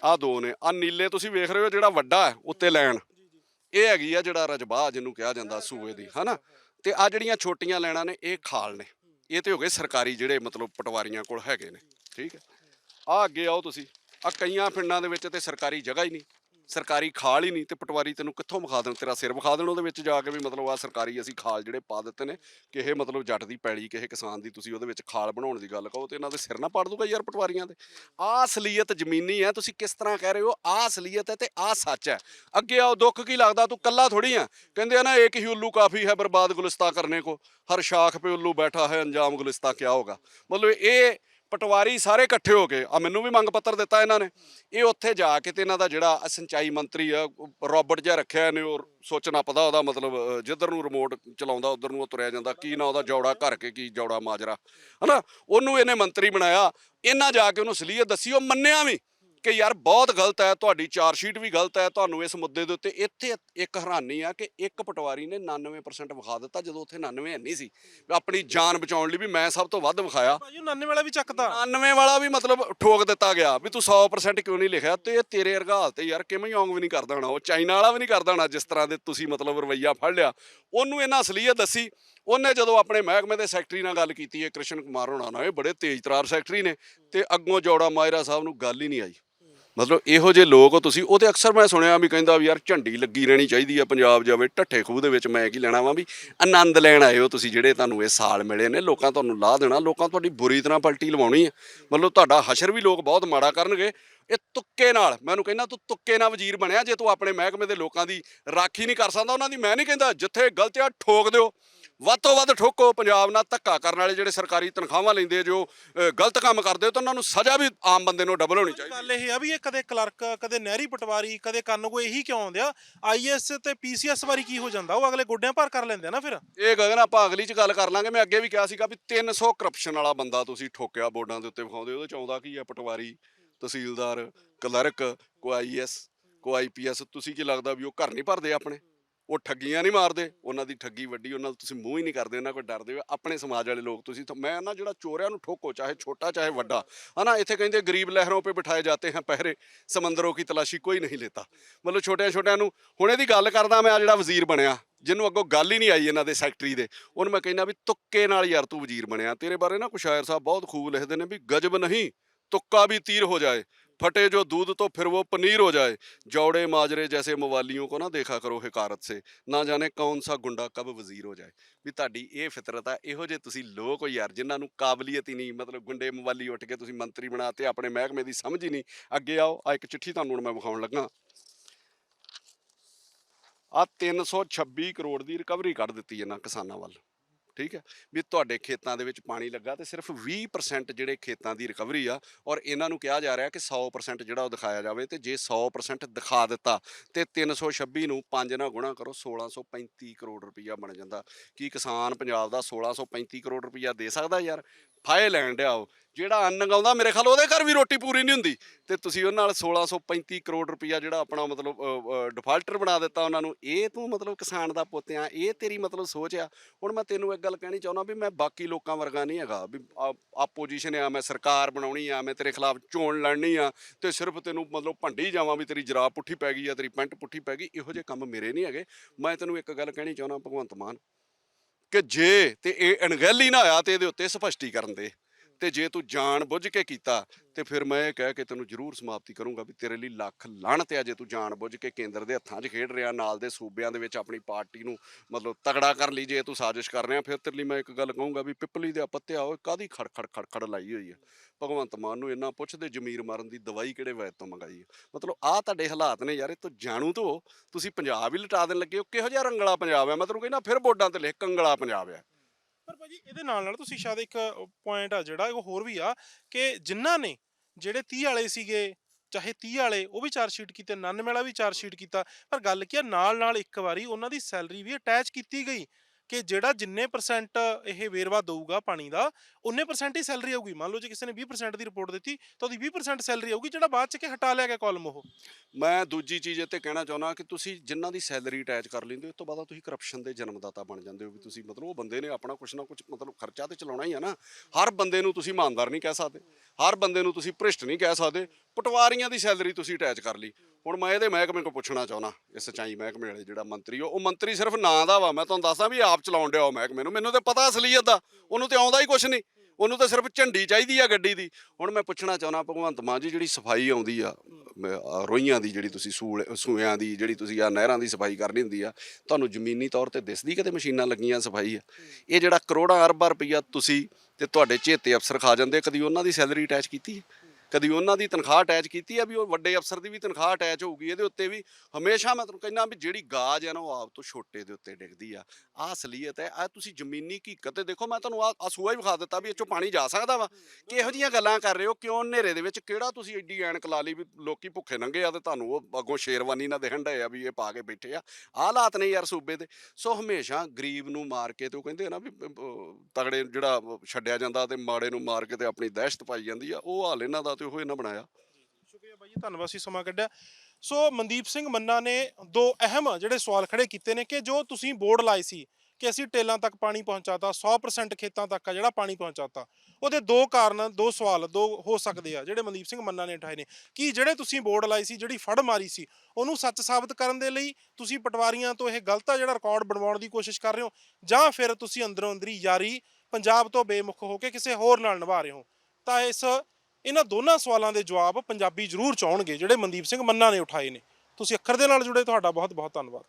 [SPEAKER 2] ਆ ਦੋ ਨੇ ਆ ਨੀਲੇ ਤੁਸੀਂ ਵੇਖ ਰਹੇ ਹੋ ਜਿਹੜਾ ਵੱਡਾ ਹੈ, ਉੱਤੇ ਲੈਣ ਇਹ ਹੈਗੀ ਆ ਜਿਹੜਾ ਰਜਬਾਹ ਜਿਹਨੂੰ ਕਿਹਾ ਜਾਂਦਾ ਸੂਏ ਦੀ, ਹਨਾ? ਤੇ ਆ ਜਿਹੜੀਆਂ ਛੋਟੀਆਂ ਲੈਣਾ ਨੇ, ਇਹ ਖਾਲ ਨੇ। ਇਹ ਤੇ ਹੋ ਗਏ ਸਰਕਾਰੀ ਜਿਹੜੇ ਮਤਲਬ ਪਟਵਾਰੀਆਂ ਕੋਲ ਹੈਗੇ ਨੇ, ਠੀਕ ਹੈ? ਆ ਅੱਗੇ ਆਓ ਤੁਸੀਂ। ਆ ਕਈਆਂ ਪਿੰਡਾਂ ਦੇ ਵਿੱਚ ਤੇ ਸਰਕਾਰੀ ਜਗ੍ਹਾ ਹੀ ਨਹੀਂ। ਸਰਕਾਰੀ ਖਾਲ ਹੀ ਨਹੀਂ ਤੇ ਪਟਵਾਰੀ ਤੈਨੂੰ ਕਿੱਥੋਂ ਵਿਖਾ ਦੇਣ, ਤੇਰਾ ਸਿਰ ਵਿਖਾ ਦੇਣ ਉਹਦੇ ਵਿੱਚ ਜਾ ਕੇ ਵੀ ਮਤਲਬ ਆ ਸਰਕਾਰੀ ਅਸੀਂ ਖਾਲ ਜਿਹੜੇ ਪਾ ਦਿੱਤੇ ਨੇ ਕਿਸੇ ਮਤਲਬ ਜੱਟ ਦੀ ਪੈਲੀ ਕਿਸੇ ਕਿਸਾਨ ਦੀ ਤੁਸੀਂ ਉਹਦੇ ਵਿੱਚ ਖਾਲ ਬਣਾਉਣ ਦੀ ਗੱਲ ਕਹੋ ਤੇ ਇਹਨਾਂ ਦੇ ਸਿਰ ਨਾ ਪਾੜ ਦੂਗਾ ਯਾਰ ਪਟਵਾਰੀਆਂ ਦੇ। ਆ ਅਸਲੀਅਤ ਜ਼ਮੀਨੀ ਹੈ, ਤੁਸੀਂ ਕਿਸ ਤਰ੍ਹਾਂ ਕਹਿ ਰਹੇ ਹੋ? ਆ ਅਸਲੀਅਤ ਹੈ ਤੇ ਆ ਸੱਚ ਹੈ। ਅੱਗੇ ਆਓ, ਦੁੱਖ ਕੀ ਲੱਗਦਾ? ਤੂੰ ਕੱਲਾ ਥੋੜੀ ਆ। ਕਹਿੰਦੇ ਆ ਨਾ ਇੱਕ ਹੀ ਉੱਲੂ ਕਾਫੀ ਹੈ ਬਰਬਾਦ ਗੁਲਿਸਤਾ ਕਰਨੇ ਕੋ। ਹਰ ਸ਼ਾਖ पे ਉੱਲੂ ਬੈਠਾ ਹੈ, ਅੰਜਾਮ ਗੁਲਿਸਤਾ ਕਿਆ ਹੋਗਾ? ਮਤਲਬ ਇਹ ਪਟਵਾਰੀ ਸਾਰੇ ਇਕੱਠੇ ਹੋ ਕੇ ਆ ਮੈਨੂੰ ਵੀ ਮੰਗ ਪੱਤਰ ਦਿੱਤਾ ਇਹਨਾਂ ਨੇ। ਇਹ ਉੱਥੇ ਜਾ ਕੇ ਤੇ ਇਹਨਾਂ ਦਾ ਜਿਹੜਾ ਸਿੰਚਾਈ ਮੰਤਰੀ ਆ, ਰੋਬਰਟ ਜਿਹਾ ਰੱਖਿਆ ਇਹਨੇ, ਉਹ ਸੋਚਣਾ ਪਤਾ ਉਹਦਾ ਮਤਲਬ ਜਿੱਧਰ ਨੂੰ ਰਿਮੋਟ ਚਲਾਉਂਦਾ, ਉਧਰ ਨੂੰ ਉਹ ਤੁਰਿਆ ਜਾਂਦਾ। ਕੀ ਨਾ ਉਹਦਾ ਜੌੜਾ ਘਰ ਕੇ ਕੀ ਜੌੜਾ ਮਾਜਰਾ। ਹਨਾ? ਉਹਨੂੰ ਇਹਨੇ ਮੰਤਰੀ ਬਣਾਇਆ। ਇਹਨਾਂ ਜਾ ਕੇ ਉਹਨੂੰ ਅਸਲੀਅਤ ਦੱਸੀ, ਉਹ ਮੰਨਿਆ ਵੀ। ਕਿ ਯਾਰ ਬਹੁਤ ਗਲਤ ਹੈ ਤੁਹਾਡੀ ਚਾਰ ਸ਼ੀਟ ਵੀ ਗਲਤ ਹੈ ਤੁਹਾਨੂੰ ਇਸ ਮੁੱਦੇ ਦੇ ਉੱਤੇ ਇੱਥੇ ਇੱਕ ਹੈਰਾਨੀ ਆ ਕਿ ਇੱਕ ਪਟਵਾਰੀ ਨੇ 99% ਵਿਖਾ ਦਿੱਤਾ ਜਦੋਂ ਉੱਥੇ 99 ਨਹੀਂ ਸੀ। ਆਪਣੀ ਜਾਨ ਬਚਾਉਣ ਲਈ ਵੀ ਮੈਂ ਸਭ ਤੋਂ ਵੱਧ ਵਿਖਾਇਆ।
[SPEAKER 1] ਭਾਜੀ ਉਹ ਨਾਨੇ ਵਾਲਾ ਵੀ ਚੱਕਦਾ।
[SPEAKER 2] 99 ਵਾਲਾ ਵੀ ਮਤਲਬ ਠੋਕ ਦਿੱਤਾ ਗਿਆ ਵੀ ਤੂੰ 100% ਕਿਉਂ ਨਹੀਂ ਲਿਖਿਆ? ਤੇ ਇਹ ਤੇਰੇ ਵਰਗਾ ਹਾਲ ਤੇ ਯਾਰ ਕਿਵੇਂ ਯੋਂਗ ਵੀ ਨਹੀਂ ਕਰਦਾ ਹੋਣਾ? ਉਹ ਚਾਈਨਾ ਵਾਲਾ ਵੀ ਨਹੀਂ ਕਰਦਾ ਹੋਣਾ ਜਿਸ ਤਰ੍ਹਾਂ ਦੇ ਤੁਸੀਂ ਮਤਲਬ ਰਵਈਆ ਫੜ ਲਿਆ। ਉਹਨੂੰ ਇਹਨਾਂ ਅਸਲੀਅਤ ਦੱਸੀ। ਉਹਨੇ ਜਦੋਂ ਆਪਣੇ ਮਹਿਕਮੇ ਦੇ ਸੈਕਟਰੀ ਨਾਲ ਗੱਲ ਕੀਤੀ ਹੈ ਕ੍ਰਿਸ਼ਨ ਕੁਮਾਰ ਹੋਣਾ ਨਾਲ ਇਹ ਬੜੇ ਤੇਜ਼ ਤਰਾਰ ਸੈਕਟਰੀ ਨੇ। ਤੇ ਅੱਗੋਂ ਜੋੜਾ ਮਾਇਰਾ ਸਾਹਿਬ ਨੂੰ ਗੱਲ ਹੀ ਨਹੀਂ ਆਈ। ਮਤਲਬ ਇਹੋ ਜਿਹੇ ਲੋਕ ਹੋ ਤੁਸੀਂ, ਉਹ ਤੇ ਅਕਸਰ ਮੈਂ ਸੁਣਿਆ ਵੀ ਕਹਿੰਦਾ ਵੀ ਯਾਰ ਝੰਡੀ ਲੱਗੀ ਰਹਿਣੀ ਚਾਹੀਦੀ ਆ, ਪੰਜਾਬ ਜਾਵੇ ਢੱਠੇ ਖੂਹ ਦੇ ਵਿੱਚ ਮੈਂ ਕੀ ਲੈਣਾ ਵਾਂ ਵੀ ਆਨੰਦ ਲੈਣ ਆਏ ਹੋ ਤੁਸੀਂ ਜਿਹੜੇ ਤੁਹਾਨੂੰ ਇਹ ਸਾਲ ਮਿਲੇ ਨੇ, ਲੋਕਾਂ ਤੁਹਾਨੂੰ ਲਾਹ ਦੇਣਾ, ਲੋਕਾਂ ਤੁਹਾਡੀ ਬੁਰੀ ਤਰ੍ਹਾਂ ਪਲਟੀ ਲਵਾਉਣੀ ਆ। ਮਤਲਬ ਤੁਹਾਡਾ ਹਸ਼ਰ ਵੀ ਲੋਕ ਬਹੁਤ ਮਾੜਾ ਕਰਨਗੇ। ਇਹ ਤੁੱਕੇ ਨਾਲ, ਮੈਂ ਉਹਨੂੰ ਕਹਿੰਦਾ ਤੂੰ ਤੁੱਕੇ ਨਾਲ ਵਜ਼ੀਰ ਬਣਿਆ, ਜੇ ਤੂੰ ਆਪਣੇ ਮਹਿਕਮੇ ਦੇ ਲੋਕਾਂ ਦੀ ਰਾਖੀ ਨਹੀਂ ਕਰ ਸਕਦਾ, ਉਹਨਾਂ ਦੀ ਮੈਂ ਨਹੀਂ ਕਹਿੰਦਾ, ਜਿੱਥੇ ਗਲਤ ਆ ਠੋਕ ਦਿਓ। ਵੱਧ ਤੋਂ ਵੱਧ ਠੋਕੋ ਪੰਜਾਬ ਨਾਲ ਧੱਕਾ ਕਰਨ ਵਾਲੇ ਜਿਹੜੇ ਸਰਕਾਰੀ ਤਨਖਾਹਾਂ ਲੈਂਦੇ ਜੋ ਗਲਤ ਕੰਮ ਕਰਦੇ ਤਾਂ ਉਹਨਾਂ ਨੂੰ ਸਜ਼ਾ ਵੀ ਆਮ ਬੰਦੇ ਨੂੰ ਡਬਲ ਹੋਣੀ ਚਾਹੀਦੀ
[SPEAKER 1] ਗੱਲ ਇਹ ਆ ਵੀ ਇਹ ਕਦੇ ਕਲਰਕ ਕਦੇ ਨਹਿਰੀ ਪਟਵਾਰੀ ਕਦੇ ਕੰਨਗੋ ਇਹੀ ਕਿਉਂ ਆਉਂਦੇ ਆ? ਆਈਐਸ ਤੇ ਪੀਸੀਐਸ ਵਾਰੀ ਕੀ ਹੋ ਜਾਂਦਾ? ਉਹ ਅਗਲੇ ਗੋਡਿਆਂ ਭਰ ਕਰ ਲੈਂਦੇ ਆ ਨਾ ਫਿਰ।
[SPEAKER 2] ਇਹ ਗਗਨ ਆਪਾਂ ਅਗਲੀ ਚ ਗੱਲ ਕਰ ਲਾਂਗੇ। ਮੈਂ ਅੱਗੇ ਵੀ ਕਿਹਾ ਸੀਗਾ ਵੀ 300 ਕਰਪਸ਼ਨ ਵਾਲਾ ਬੰਦਾ ਤੁਸੀਂ ਠੋਕਿਆ ਬੋਰਡਾਂ ਦੇ ਉੱਤੇ ਵਿਖਾਉਂਦੇ ਉਹਦੇ ਚ ਆਉਂਦਾ ਕੀ ਹੈ ਪਟਵਾਰੀ ਤਹਿਸੀਲਦਾਰ ਕਲਰਕ ਕੋ ਆਈਐਸ ਕੋ ਆਈਪੀਐਸ ਤੁਸੀਂ ਕੀ ਲੱਗਦਾ ਵੀ ਉਹ ਘਰ ਨਹੀਂ ਭਰਦੇ ਆਪਣੇ? ਉਹ ਠੱਗੀਆਂ ਨਹੀਂ ਮਾਰਦੇ, ਉਹਨਾਂ ਦੀ ਠੱਗੀ ਵੱਡੀ, ਉਹਨਾਂ ਨੂੰ ਤੁਸੀਂ ਮੂੰਹ ਹੀ ਨਹੀਂ ਕਰਦੇ ਉਹਨਾਂ ਕੋਲ ਡਰਦੇ ਹੋ ਆਪਣੇ ਸਮਾਜ ਵਾਲੇ ਲੋਕ ਤੁਸੀਂ ਮੈਂ ਨਾ ਜਿਹੜਾ ਚੋਰਿਆਂ ਨੂੰ ਠੋਕੋ, ਚਾਹੇ ਛੋਟਾ, ਚਾਹੇ ਵੱਡਾ, ਹਨਾ, ਇੱਥੇ ਕਹਿੰਦੇ ਗਰੀਬ ਲਹਿਰੋਂ 'ਤੇ ਬਿਠਾਏ ਜਾਂਦੇ ਹਨ ਪਹਿਰੇ, ਸਮੁੰਦਰੋਂ ਕੀ ਤਲਾਸ਼ੀ, ਕੋਈ ਨਹੀਂ ਲੇਤਾ। ਮਤਲਬ ਛੋਟਿਆਂ ਛੋਟਿਆਂ ਨੂੰ, ਹੁਣ ਇਹਦੀ ਗੱਲ ਕਰਦਾ ਮੈਂ ਆ ਜਿਹੜਾ ਵਜ਼ੀਰ ਬਣਿਆ, ਜਿਹਨੂੰ ਅੱਗੋਂ ਗੱਲ ਹੀ ਨਹੀਂ ਆਈ ਇਹਨਾਂ ਦੇ ਸੈਕਟਰੀ ਦੇ, ਉਹਨੂੰ ਮੈਂ ਕਹਿੰਦਾ ਵੀ ਤੁੱਕੇ ਨਾਲ ਯਾਰ ਤੂੰ ਵਜ਼ੀਰ ਬਣਿਆ, ਤੇਰੇ ਬਾਰੇ ਨਾ ਕੁਸ਼ਾਇਰ ਸਾਹਿਬ ਬਹੁਤ ਖੂਬ ਲਿਖਦੇ ਨੇ ਵੀ ਗਜਬ ਨਹੀਂ, ਤੁੱਕਾ ਵੀ ਤੀਰ ਹੋ ਜਾਏ फटे जो दूध तो फिर वो पनीर हो जाए जौड़े माजरे जैसे मवालियों को ना देखा करो हिकारत से ਨਾ ਜਾਣੇ ਕੌਣ ਸਾ ਗੁੰਡਾ ਕਬ ਵਜ਼ੀਰ ਹੋ ਜਾਏ ਵੀ ਤੁਹਾਡੀ ਇਹ ਫਿਤਰਤ ਆ ਇਹੋ ਜੇ ਤੁਸੀਂ ਲੋਕ ਹੋ ਯਾਰ ਜਿਨ੍ਹਾਂ ਨੂੰ ਕਾਬਲੀਅਤ ਹੀ ਨਹੀਂ ਮਤਲਬ ਗੁੰਡੇ ਮਵਾਲੀ ਉੱਠ ਕੇ ਤੁਸੀਂ ਮੰਤਰੀ ਬਣਾਤੇ ਆਪਣੇ ਮਹਿਕਮੇ ਦੀ ਸਮਝ ਹੀ ਨਹੀਂ ਅੱਗੇ ਆਓ ਆ ਇੱਕ ਚਿੱਠੀ ਤੁਹਾਨੂੰ ਹੁਣ ਮੈਂ ਵਿਖਾਉਣ ਲੱਗਾ ਆ 326 ਕਰੋੜ ਦੀ ਰਿਕਵਰੀ ਕੱਢ ਦਿੱਤੀ ਇਹਨਾਂ ਕਿਸਾਨਾਂ ਵੱਲ ਠੀਕ ਹੈ? ਵੀ ਤੁਹਾਡੇ ਖੇਤਾਂ ਦੇ ਵਿੱਚ ਪਾਣੀ ਲੱਗਾ ਤੇ ਸਿਰਫ 20% ਜਿਹੜੇ ਖੇਤਾਂ ਦੀ ਰਿਕਵਰੀ ਆ ਔਰ ਇਹਨਾਂ ਨੂੰ ਕਿਹਾ ਜਾ ਰਿਹਾ ਕਿ 100% ਜਿਹੜਾ ਉਹ ਦਿਖਾਇਆ ਜਾਵੇ ਤੇ ਜੇ 100% ਦਿਖਾ ਦਿੱਤਾ ਤੇ 326 ਨੂੰ 5 ਨਾਲ ਗੁਣਾ ਕਰੋ 1635 ਕਰੋੜ ਰੁਪਈਆ ਬਣ ਜਾਂਦਾ। ਕੀ ਕਿਸਾਨ ਪੰਜਾਬ ਦਾ 1635 ਕਰੋੜ ਰੁਪਈਆ ਦੇ ਸਕਦਾ ਯਾਰ? ਫਾਇ ਲੈਣ ਡਿਆ ਉਹ। ਜਿਹੜਾ ਅੰਨ ਗਾਉਂਦਾ, ਮੇਰੇ ਖਿਆਲ ਉਹਦੇ ਘਰ ਵੀ ਰੋਟੀ ਪੂਰੀ ਨਹੀਂ ਹੁੰਦੀ। ਤੇ ਤੁਸੀਂ ਉਹਨਾਂ ਨਾਲ 1635 ਕਰੋੜ ਰੁਪਈਆ ਜਿਹੜਾ ਆਪਣਾ ਮਤਲਬ ਡਿਫਾਲਟਰ ਬਣਾ ਦਿੱਤਾ ਉਹਨਾਂ ਨੂੰ, ਇਹ ਤੂੰ ਮਤਲਬ ਕਿਸਾਨ ਦਾ ਪੁੱਤ ਆ, ਇਹ ਤੇਰੀ ਮਤਲਬ ਸੋਚ ਆ। ਹੁਣ ਮੈਂ ਤੈਨੂੰ ਇੱਕ ਗੱਲ ਕਹਿਣੀ ਚਾਹੁੰਦਾ ਵੀ ਮੈਂ ਬਾਕੀ ਲੋਕਾਂ ਵਰਗਾ ਨਹੀਂ ਹੈਗਾ, ਵੀ ਆਪੋਜੀਸ਼ਨ ਆ, ਮੈਂ ਸਰਕਾਰ ਬਣਾਉਣੀ ਆ, ਮੈਂ ਤੇਰੇ ਖਿਲਾਫ ਚੋਣ ਲੜਨੀ ਆ, ਤੇ ਸਿਰਫ ਤੈਨੂੰ ਮਤਲਬ ਭੰਡੀ ਜਾਵਾਂ ਵੀ ਤੇਰੀ ਜਰਾਬ ਪੁੱਠੀ ਪੈ ਗਈ ਆ, ਤੇਰੀ ਪੈਂਟ ਪੁੱਠੀ ਪੈ ਗਈ, ਇਹੋ ਜਿਹੇ ਕੰਮ ਮੇਰੇ ਨਹੀਂ ਹੈਗੇ। ਮੈਂ ਤੈਨੂੰ ਇੱਕ ਗੱਲ ਕਹਿਣੀ ਚਾਹੁੰਦਾ, ਭਗਵੰਤ ਮਾਨ ਕਿ ਜੇ ਤੇ ਇਹ ਅਣਗਹਿਲੀ ਨਾ ਆਇਆ ਤੇ ਇਹਦੇ ਉੱਤੇ ਸਪਸ਼ਟੀਕਰਨ ਦੇ। ਤੇ ਜੇ ਤੂੰ ਜਾਣ ਬੁੱਝ ਕੇ ਕੀਤਾ, ਤੇ ਫਿਰ ਮੈਂ ਇਹ ਕਹਿ ਕੇ ਤੈਨੂੰ ਜ਼ਰੂਰ ਸਮਾਪਤੀ ਕਰੂੰਗਾ ਵੀ ਤੇਰੇ ਲਈ ਲੱਖ ਲਾਹਣਤ ਆ ਜੇ ਤੂੰ ਜਾਣ ਬੁੱਝ ਕੇ ਕੇਂਦਰ ਦੇ ਹੱਥਾਂ 'ਚ ਖੇਡ ਰਿਹਾ, ਨਾਲ ਦੇ ਸੂਬਿਆਂ ਦੇ ਵਿੱਚ ਆਪਣੀ ਪਾਰਟੀ ਨੂੰ ਮਤਲਬ ਤਗੜਾ ਕਰਨ ਲਈ ਜੇ ਤੂੰ ਸਾਜ਼ਿਸ਼ ਕਰ ਰਿਹਾ, ਫਿਰ ਤੇਰੇ ਲਈ ਮੈਂ ਇੱਕ ਗੱਲ ਕਹੂੰਗਾ ਵੀ ਪਿੱਪਲੀ ਦੇ ਪੱਤਿਆ ਓਏ ਕਾਦੀ ਖੜਖੜ ਖੜਖੜ ਲਾਈ ਹੋਈ ਆ? ਭਗਵੰਤ ਮਾਨ ਨੂੰ ਇੰਨਾ ਪੁੱਛਦੇ ਜ਼ਮੀਰ ਮਾਰਨ ਦੀ ਦਵਾਈ ਕਿਹੜੇ ਵੈਦ ਤੋਂ ਮੰਗਾਈ ਆ? ਮਤਲਬ ਆਹ ਤੁਹਾਡੇ ਹਾਲਾਤ ਨੇ ਯਾਰ, ਇਹ ਤੋਂ ਜਾਣੂ ਤੋਂ ਤੁਸੀਂ ਪੰਜਾਬ ਹੀ ਲਟਾ ਦੇਣ ਲੱਗੇ ਹੋ, ਕਿਹੋ ਜਿਹਾ ਰੰਗਲਾ ਪੰਜਾਬ ਆ? ਮੈਂ ਤੈਨੂੰ ਕਹਿੰਦਾ ਫਿਰ ਬੋਰਡਾਂ ਤੇ ਲਿਖ, ਕੰਗਲਾ ਪੰਜਾਬ ਹੈ
[SPEAKER 1] ਪਰ ਭਾਜੀ ਇਹਦੇ ਨਾਲ ਨਾਲ ਤੁਸੀਂ ਸ਼ਾਇਦ ਇੱਕ ਪੁਆਇੰਟ ਆ ਜਿਹੜਾ ਉਹ ਹੋਰ ਵੀ ਆ ਕਿ ਜਿਨ੍ਹਾਂ ਨੇ ਜਿਹੜੇ 30 ਵਾਲੇ ਸੀਗੇ, ਚਾਹੇ 30 ਵਾਲੇ ਉਹ ਵੀ ਚਾਰਜ ਸ਼ੀਟ ਕੀਤੇ 99 ਵਾਲਾ ਵੀ ਚਾਰਜ ਸ਼ੀਟ ਕੀਤਾ, ਪਰ ਗੱਲ ਕੀ ਆ, ਨਾਲ ਨਾਲ ਇੱਕ ਵਾਰੀ ਉਹਨਾਂ ਦੀ ਸੈਲਰੀ ਵੀ ਅਟੈਚ ਕੀਤੀ ਗਈ। ਕਿ ਜਿਹੜਾ ਜਿੰਨੇ ਪਰਸੈਂਟ ਇਹ ਵੇਰਵਾ ਦਊਗਾ ਪਾਣੀ ਦਾ ਉਨੇ ਪਰਸੈਂਟ ਹੀ ਸੈਲਰੀ ਆਊਗੀ। ਮੰਨ ਲਓ ਜੇ ਕਿਸੇ ਨੇ 20% ਦੀ ਰਿਪੋਰਟ ਦਿੱਤੀ, ਤਾਂ ਉਹਦੀ 20% ਸੈਲਰੀ ਆਊਗੀ, ਜਿਹੜਾ ਬਾਅਦ ਚ ਕਿ ਹਟਾ ਲਿਆ ਗਿਆ ਕਾਲਮ ਉਹ।
[SPEAKER 2] ਮੈਂ ਦੂਜੀ ਚੀਜ਼ ਇੱਥੇ ਕਹਿਣਾ ਚਾਹੁੰਦਾ ਕਿ ਤੁਸੀਂ ਜਿਨ੍ਹਾਂ ਦੀ ਸੈਲਰੀ ਅਟੈਚ ਕਰ ਲੈਂਦੇ ਹੋ, ਉਸ ਤੋਂ ਬਾਅਦ ਤੁਸੀਂ ਕਰਪਸ਼ਨ ਦੇ ਜਨਮਦਾਤਾ ਬਣ ਜਾਂਦੇ ਹੋ ਵੀ ਤੁਸੀਂ ਮਤਲਬ ਉਹ ਬੰਦੇ ਨੇ ਆਪਣਾ ਕੁਛ ਨਾ ਕੁਛ ਮਤਲਬ ਖਰਚਾ ਤੇ ਚਲਾਉਣਾ ਹੀ ਆ ਨਾ। ਹਰ ਬੰਦੇ ਨੂੰ ਤੁਸੀਂ ਇਮਾਨਦਾਰ ਨਹੀਂ ਕਹਿ ਸਕਦੇ, ਹਰ ਬੰਦੇ ਨੂੰ ਤੁਸੀਂ ਭ੍ਰਿਸ਼ਟ ਨਹੀਂ ਕਹਿ ਸਕਦੇ, ਪਟਵਾਰੀਆਂ ਦੀ ਸੈਲਰੀ ਤੁਸੀਂ ਅਟੈਚ ਕਰ ਲਈ। ਹੁਣ ਮੈਂ ਇਹਦੇ ਮਹਿਕਮੇ ਕੋਲ ਪੁੱਛਣਾ ਚਾਹੁੰਦਾ, ਇਹ ਸਚਾਈ ਮਹਿਕਮੇ ਵਾਲੇ ਜਿਹੜਾ ਮੰਤਰੀ, ਉਹ ਮੰਤਰੀ ਸਿਰਫ ਨਾਂ ਦਾ ਵਾ, ਮੈਂ ਤੁਹਾਨੂੰ ਦੱਸਦਾ ਵੀ ਆਪ ਚਲਾਉਣ ਡਿਆ ਉਹ ਮਹਿਕਮੇ ਨੂੰ ਮੈਨੂੰ ਤੇ ਪਤਾ ਅਸਲੀਅਤ ਦਾ, ਉਹਨੂੰ ਤੇ ਆਉਂਦਾ ਹੀ ਕੁਛ ਨਹੀਂ। ਉਹਨੂੰ ਤਾਂ ਸਿਰਫ ਝੰਡੀ ਚਾਹੀਦੀ ਆ ਗੱਡੀ ਦੀ। ਹੁਣ ਮੈਂ ਪੁੱਛਣਾ ਚਾਹੁੰਦਾ, ਭਗਵੰਤ ਮਾਨ ਜੀ, ਜਿਹੜੀ ਸਫ਼ਾਈ ਆਉਂਦੀ ਆ ਰੋਈਆਂ ਦੀ ਜਿਹੜੀ ਤੁਸੀਂ ਸੂਲ, ਸੂਇਆਂ ਦੀ ਜਿਹੜੀ ਤੁਸੀਂ ਆ ਨਹਿਰਾਂ ਦੀ ਸਫ਼ਾਈ ਕਰਨੀ ਹੁੰਦੀ ਆ, ਤੁਹਾਨੂੰ ਜ਼ਮੀਨੀ ਤੌਰ ਤੇ ਦਿਸਦੀ ਕਿਤੇ ਮਸ਼ੀਨਾਂ ਲੱਗੀਆਂ ਸਫ਼ਾਈ ਆ? ਇਹ ਜਿਹੜਾ ਕਰੋੜਾਂ ਅਰਬਾਂ ਰੁਪਈਆ ਤੁਸੀਂ ਤੇ ਤੁਹਾਡੇ ਚੇਤੇ ਅਫਸਰ ਖਾ ਜਾਂਦੇ ਕਦੀ ਉਹਨਾਂ ਦੀ ਸੈਲਰੀ ਅਟੈਚ ਕੀਤੀ ਹੈ ਕਦੀ ਉਹਨਾਂ ਦੀ ਤਨਖਾਹ ਅਟੈਚ ਕੀਤੀ ਆ ਵੀ ਉਹ ਵੱਡੇ ਅਫਸਰ ਦੀ ਵੀ ਤਨਖਾਹ ਅਟੈਚ ਹੋਊਗੀ, ਇਹਦੇ ਉੱਤੇ ਵੀ ਹਮੇਸ਼ਾ ਮੈਂ ਤੁਹਾਨੂੰ ਕਹਿੰਦਾ ਵੀ ਜਿਹੜੀ ਗਾਜ ਹੈ ਨਾ ਉਹ ਆਪ ਤੋਂ ਛੋਟੇ ਦੇ ਉੱਤੇ ਡਿੱਗਦੀ ਆ। ਆਹ ਅਸਲੀਅਤ ਹੈ ਆ ਤੁਸੀਂ ਜ਼ਮੀਨੀ ਹਕੀਕਤ ਤੇ ਦੇਖੋ, ਮੈਂ ਤੁਹਾਨੂੰ ਆ ਸੂਆ ਹੀ ਵਿਖਾ ਦਿੱਤਾ ਵੀ ਇਹ ਚੋਂ ਪਾਣੀ ਜਾ ਸਕਦਾ ਵਾ। ਕਿਹੋ ਜੀਆਂ ਗੱਲਾਂ ਕਰ ਰਹੇ ਹੋ, ਕਿਉਂ ਹਨੇਰੇ ਦੇ ਵਿੱਚ, ਕਿਹੜਾ ਤੁਸੀਂ ਐਡੀ ਐਨਕ ਲਾ ਲਈ ਵੀ ਲੋਕੀ ਭੁੱਖੇ ਨੰਗੇ ਆ ਤੇ ਤੁਹਾਨੂੰ ਉਹ ਅੱਗੋਂ ਸ਼ੇਰਵਾਨੀ ਨਾ ਦੇਖਣ ਡਏ ਆ ਵੀ ਇਹ ਪਾ ਕੇ ਬੈਠੇ ਆ। ਆਹ ਹਾਲਾਤ ਨੇ ਯਾਰ ਸੂਬੇ ਦੇ। ਸੋ ਹਮੇਸ਼ਾ ਗਰੀਬ ਨੂੰ ਮਾਰ ਕੇ ਤੇ ਉਹ ਕਹਿੰਦੇ ਆ ਨਾ ਵੀ ਤਗੜੇ ਜਿਹੜਾ ਛੱਡਿਆ ਜਾਂਦਾ ਤੇ ਮਾੜੇ ਨੂੰ ਮਾਰ ਕੇ ਤੇ ਆਪਣੀ ਦਹਿਸ਼ਤ ਪਾਈ ਜਾਂਦੀ ਆ, ਉਹ ਹਾਲ ਇਹਨਾਂ ਦਾ ਤੇ ਉਹ ਇਹਨਾਂ ਬਣਾਇਆ।
[SPEAKER 1] ਸ਼ੁਕਰੀਆ ਬਾਈ ਜੀ, ਧੰਨਵਾਦ ਸੀ ਸਮਾਂ ਕੱਢਿਆ। ਸੋ ਮਨਦੀਪ ਸਿੰਘ ਮੰਨਾ ਨੇ ਦੋ ਅਹਿਮ ਜਿਹੜੇ ਸਵਾਲ ਖੜੇ ਕੀਤੇ ਨੇ ਕਿ ਜੋ ਤੁਸੀਂ ਬੋਰਡ ਲਾਏ ਸੀ ਕਿ ਅਸੀਂ ਟੇਲਾਂ ਤੱਕ ਪਾਣੀ ਪਹੁੰਚਾਤਾ 100% ਖੇਤਾਂ ਤੱਕ ਆ ਜਿਹੜਾ ਪਾਣੀ ਪਹੁੰਚਾਤਾ। ਉਹਦੇ ਦੋ ਕਾਰਨ, ਦੋ ਸਵਾਲ, ਦੋ ਹੋ ਸਕਦੇ ਆ ਜਿਹੜੇ ਮਨਦੀਪ ਸਿੰਘ ਮੰਨਾ ਨੇ ਉਠਾਏ ਨੇ। ਕਿ ਜਿਹੜੇ ਤੁਸੀਂ ਬੋਰਡ ਲਾਈ ਸੀ, ਜਿਹੜੀ ਫੜ ਮਾਰੀ ਸੀ, ਉਹਨੂੰ ਸੱਚ ਸਾਬਤ ਕਰਨ ਦੇ ਲਈ ਤੁਸੀਂ ਪਟਵਾਰੀਆਂ ਤੋਂ ਇਹ ਗਲਤ ਆ ਜਿਹੜਾ ਰਿਕਾਰਡ ਬਣਵਾਉਣ ਦੀ ਕੋਸ਼ਿਸ਼ ਕਰ ਰਹੇ ਹੋ? ਜਾਂ ਫਿਰ ਤੁਸੀਂ ਅੰਦਰੋਂ ਅੰਦਰੀ ਯਾਰੀ ਪੰਜਾਬ ਤੋਂ ਬੇਮੁਖ ਹੋ ਕੇ ਕਿਸੇ ਹੋਰ ਨਾਲ ਨਿਭਾ ਰਹੇ ਹੋ? ਤਾਂ ਇਸ ਇਹਨਾਂ ਦੋਨਾਂ ਸਵਾਲਾਂ ਦੇ ਜਵਾਬ ਪੰਜਾਬੀ ਜ਼ਰੂਰ ਚਾਹਣਗੇ, ਜਿਹੜੇ ਮਨਦੀਪ ਸਿੰਘ ਮੰਨਾ ਨੇ ਉਠਾਏ ਨੇ। ਤੁਸੀਂ ਅੱਖਰ ਦੇ ਨਾਲ ਜੁੜੇ, ਤੁਹਾਡਾ ਬਹੁਤ ਬਹੁਤ ਧੰਨਵਾਦ।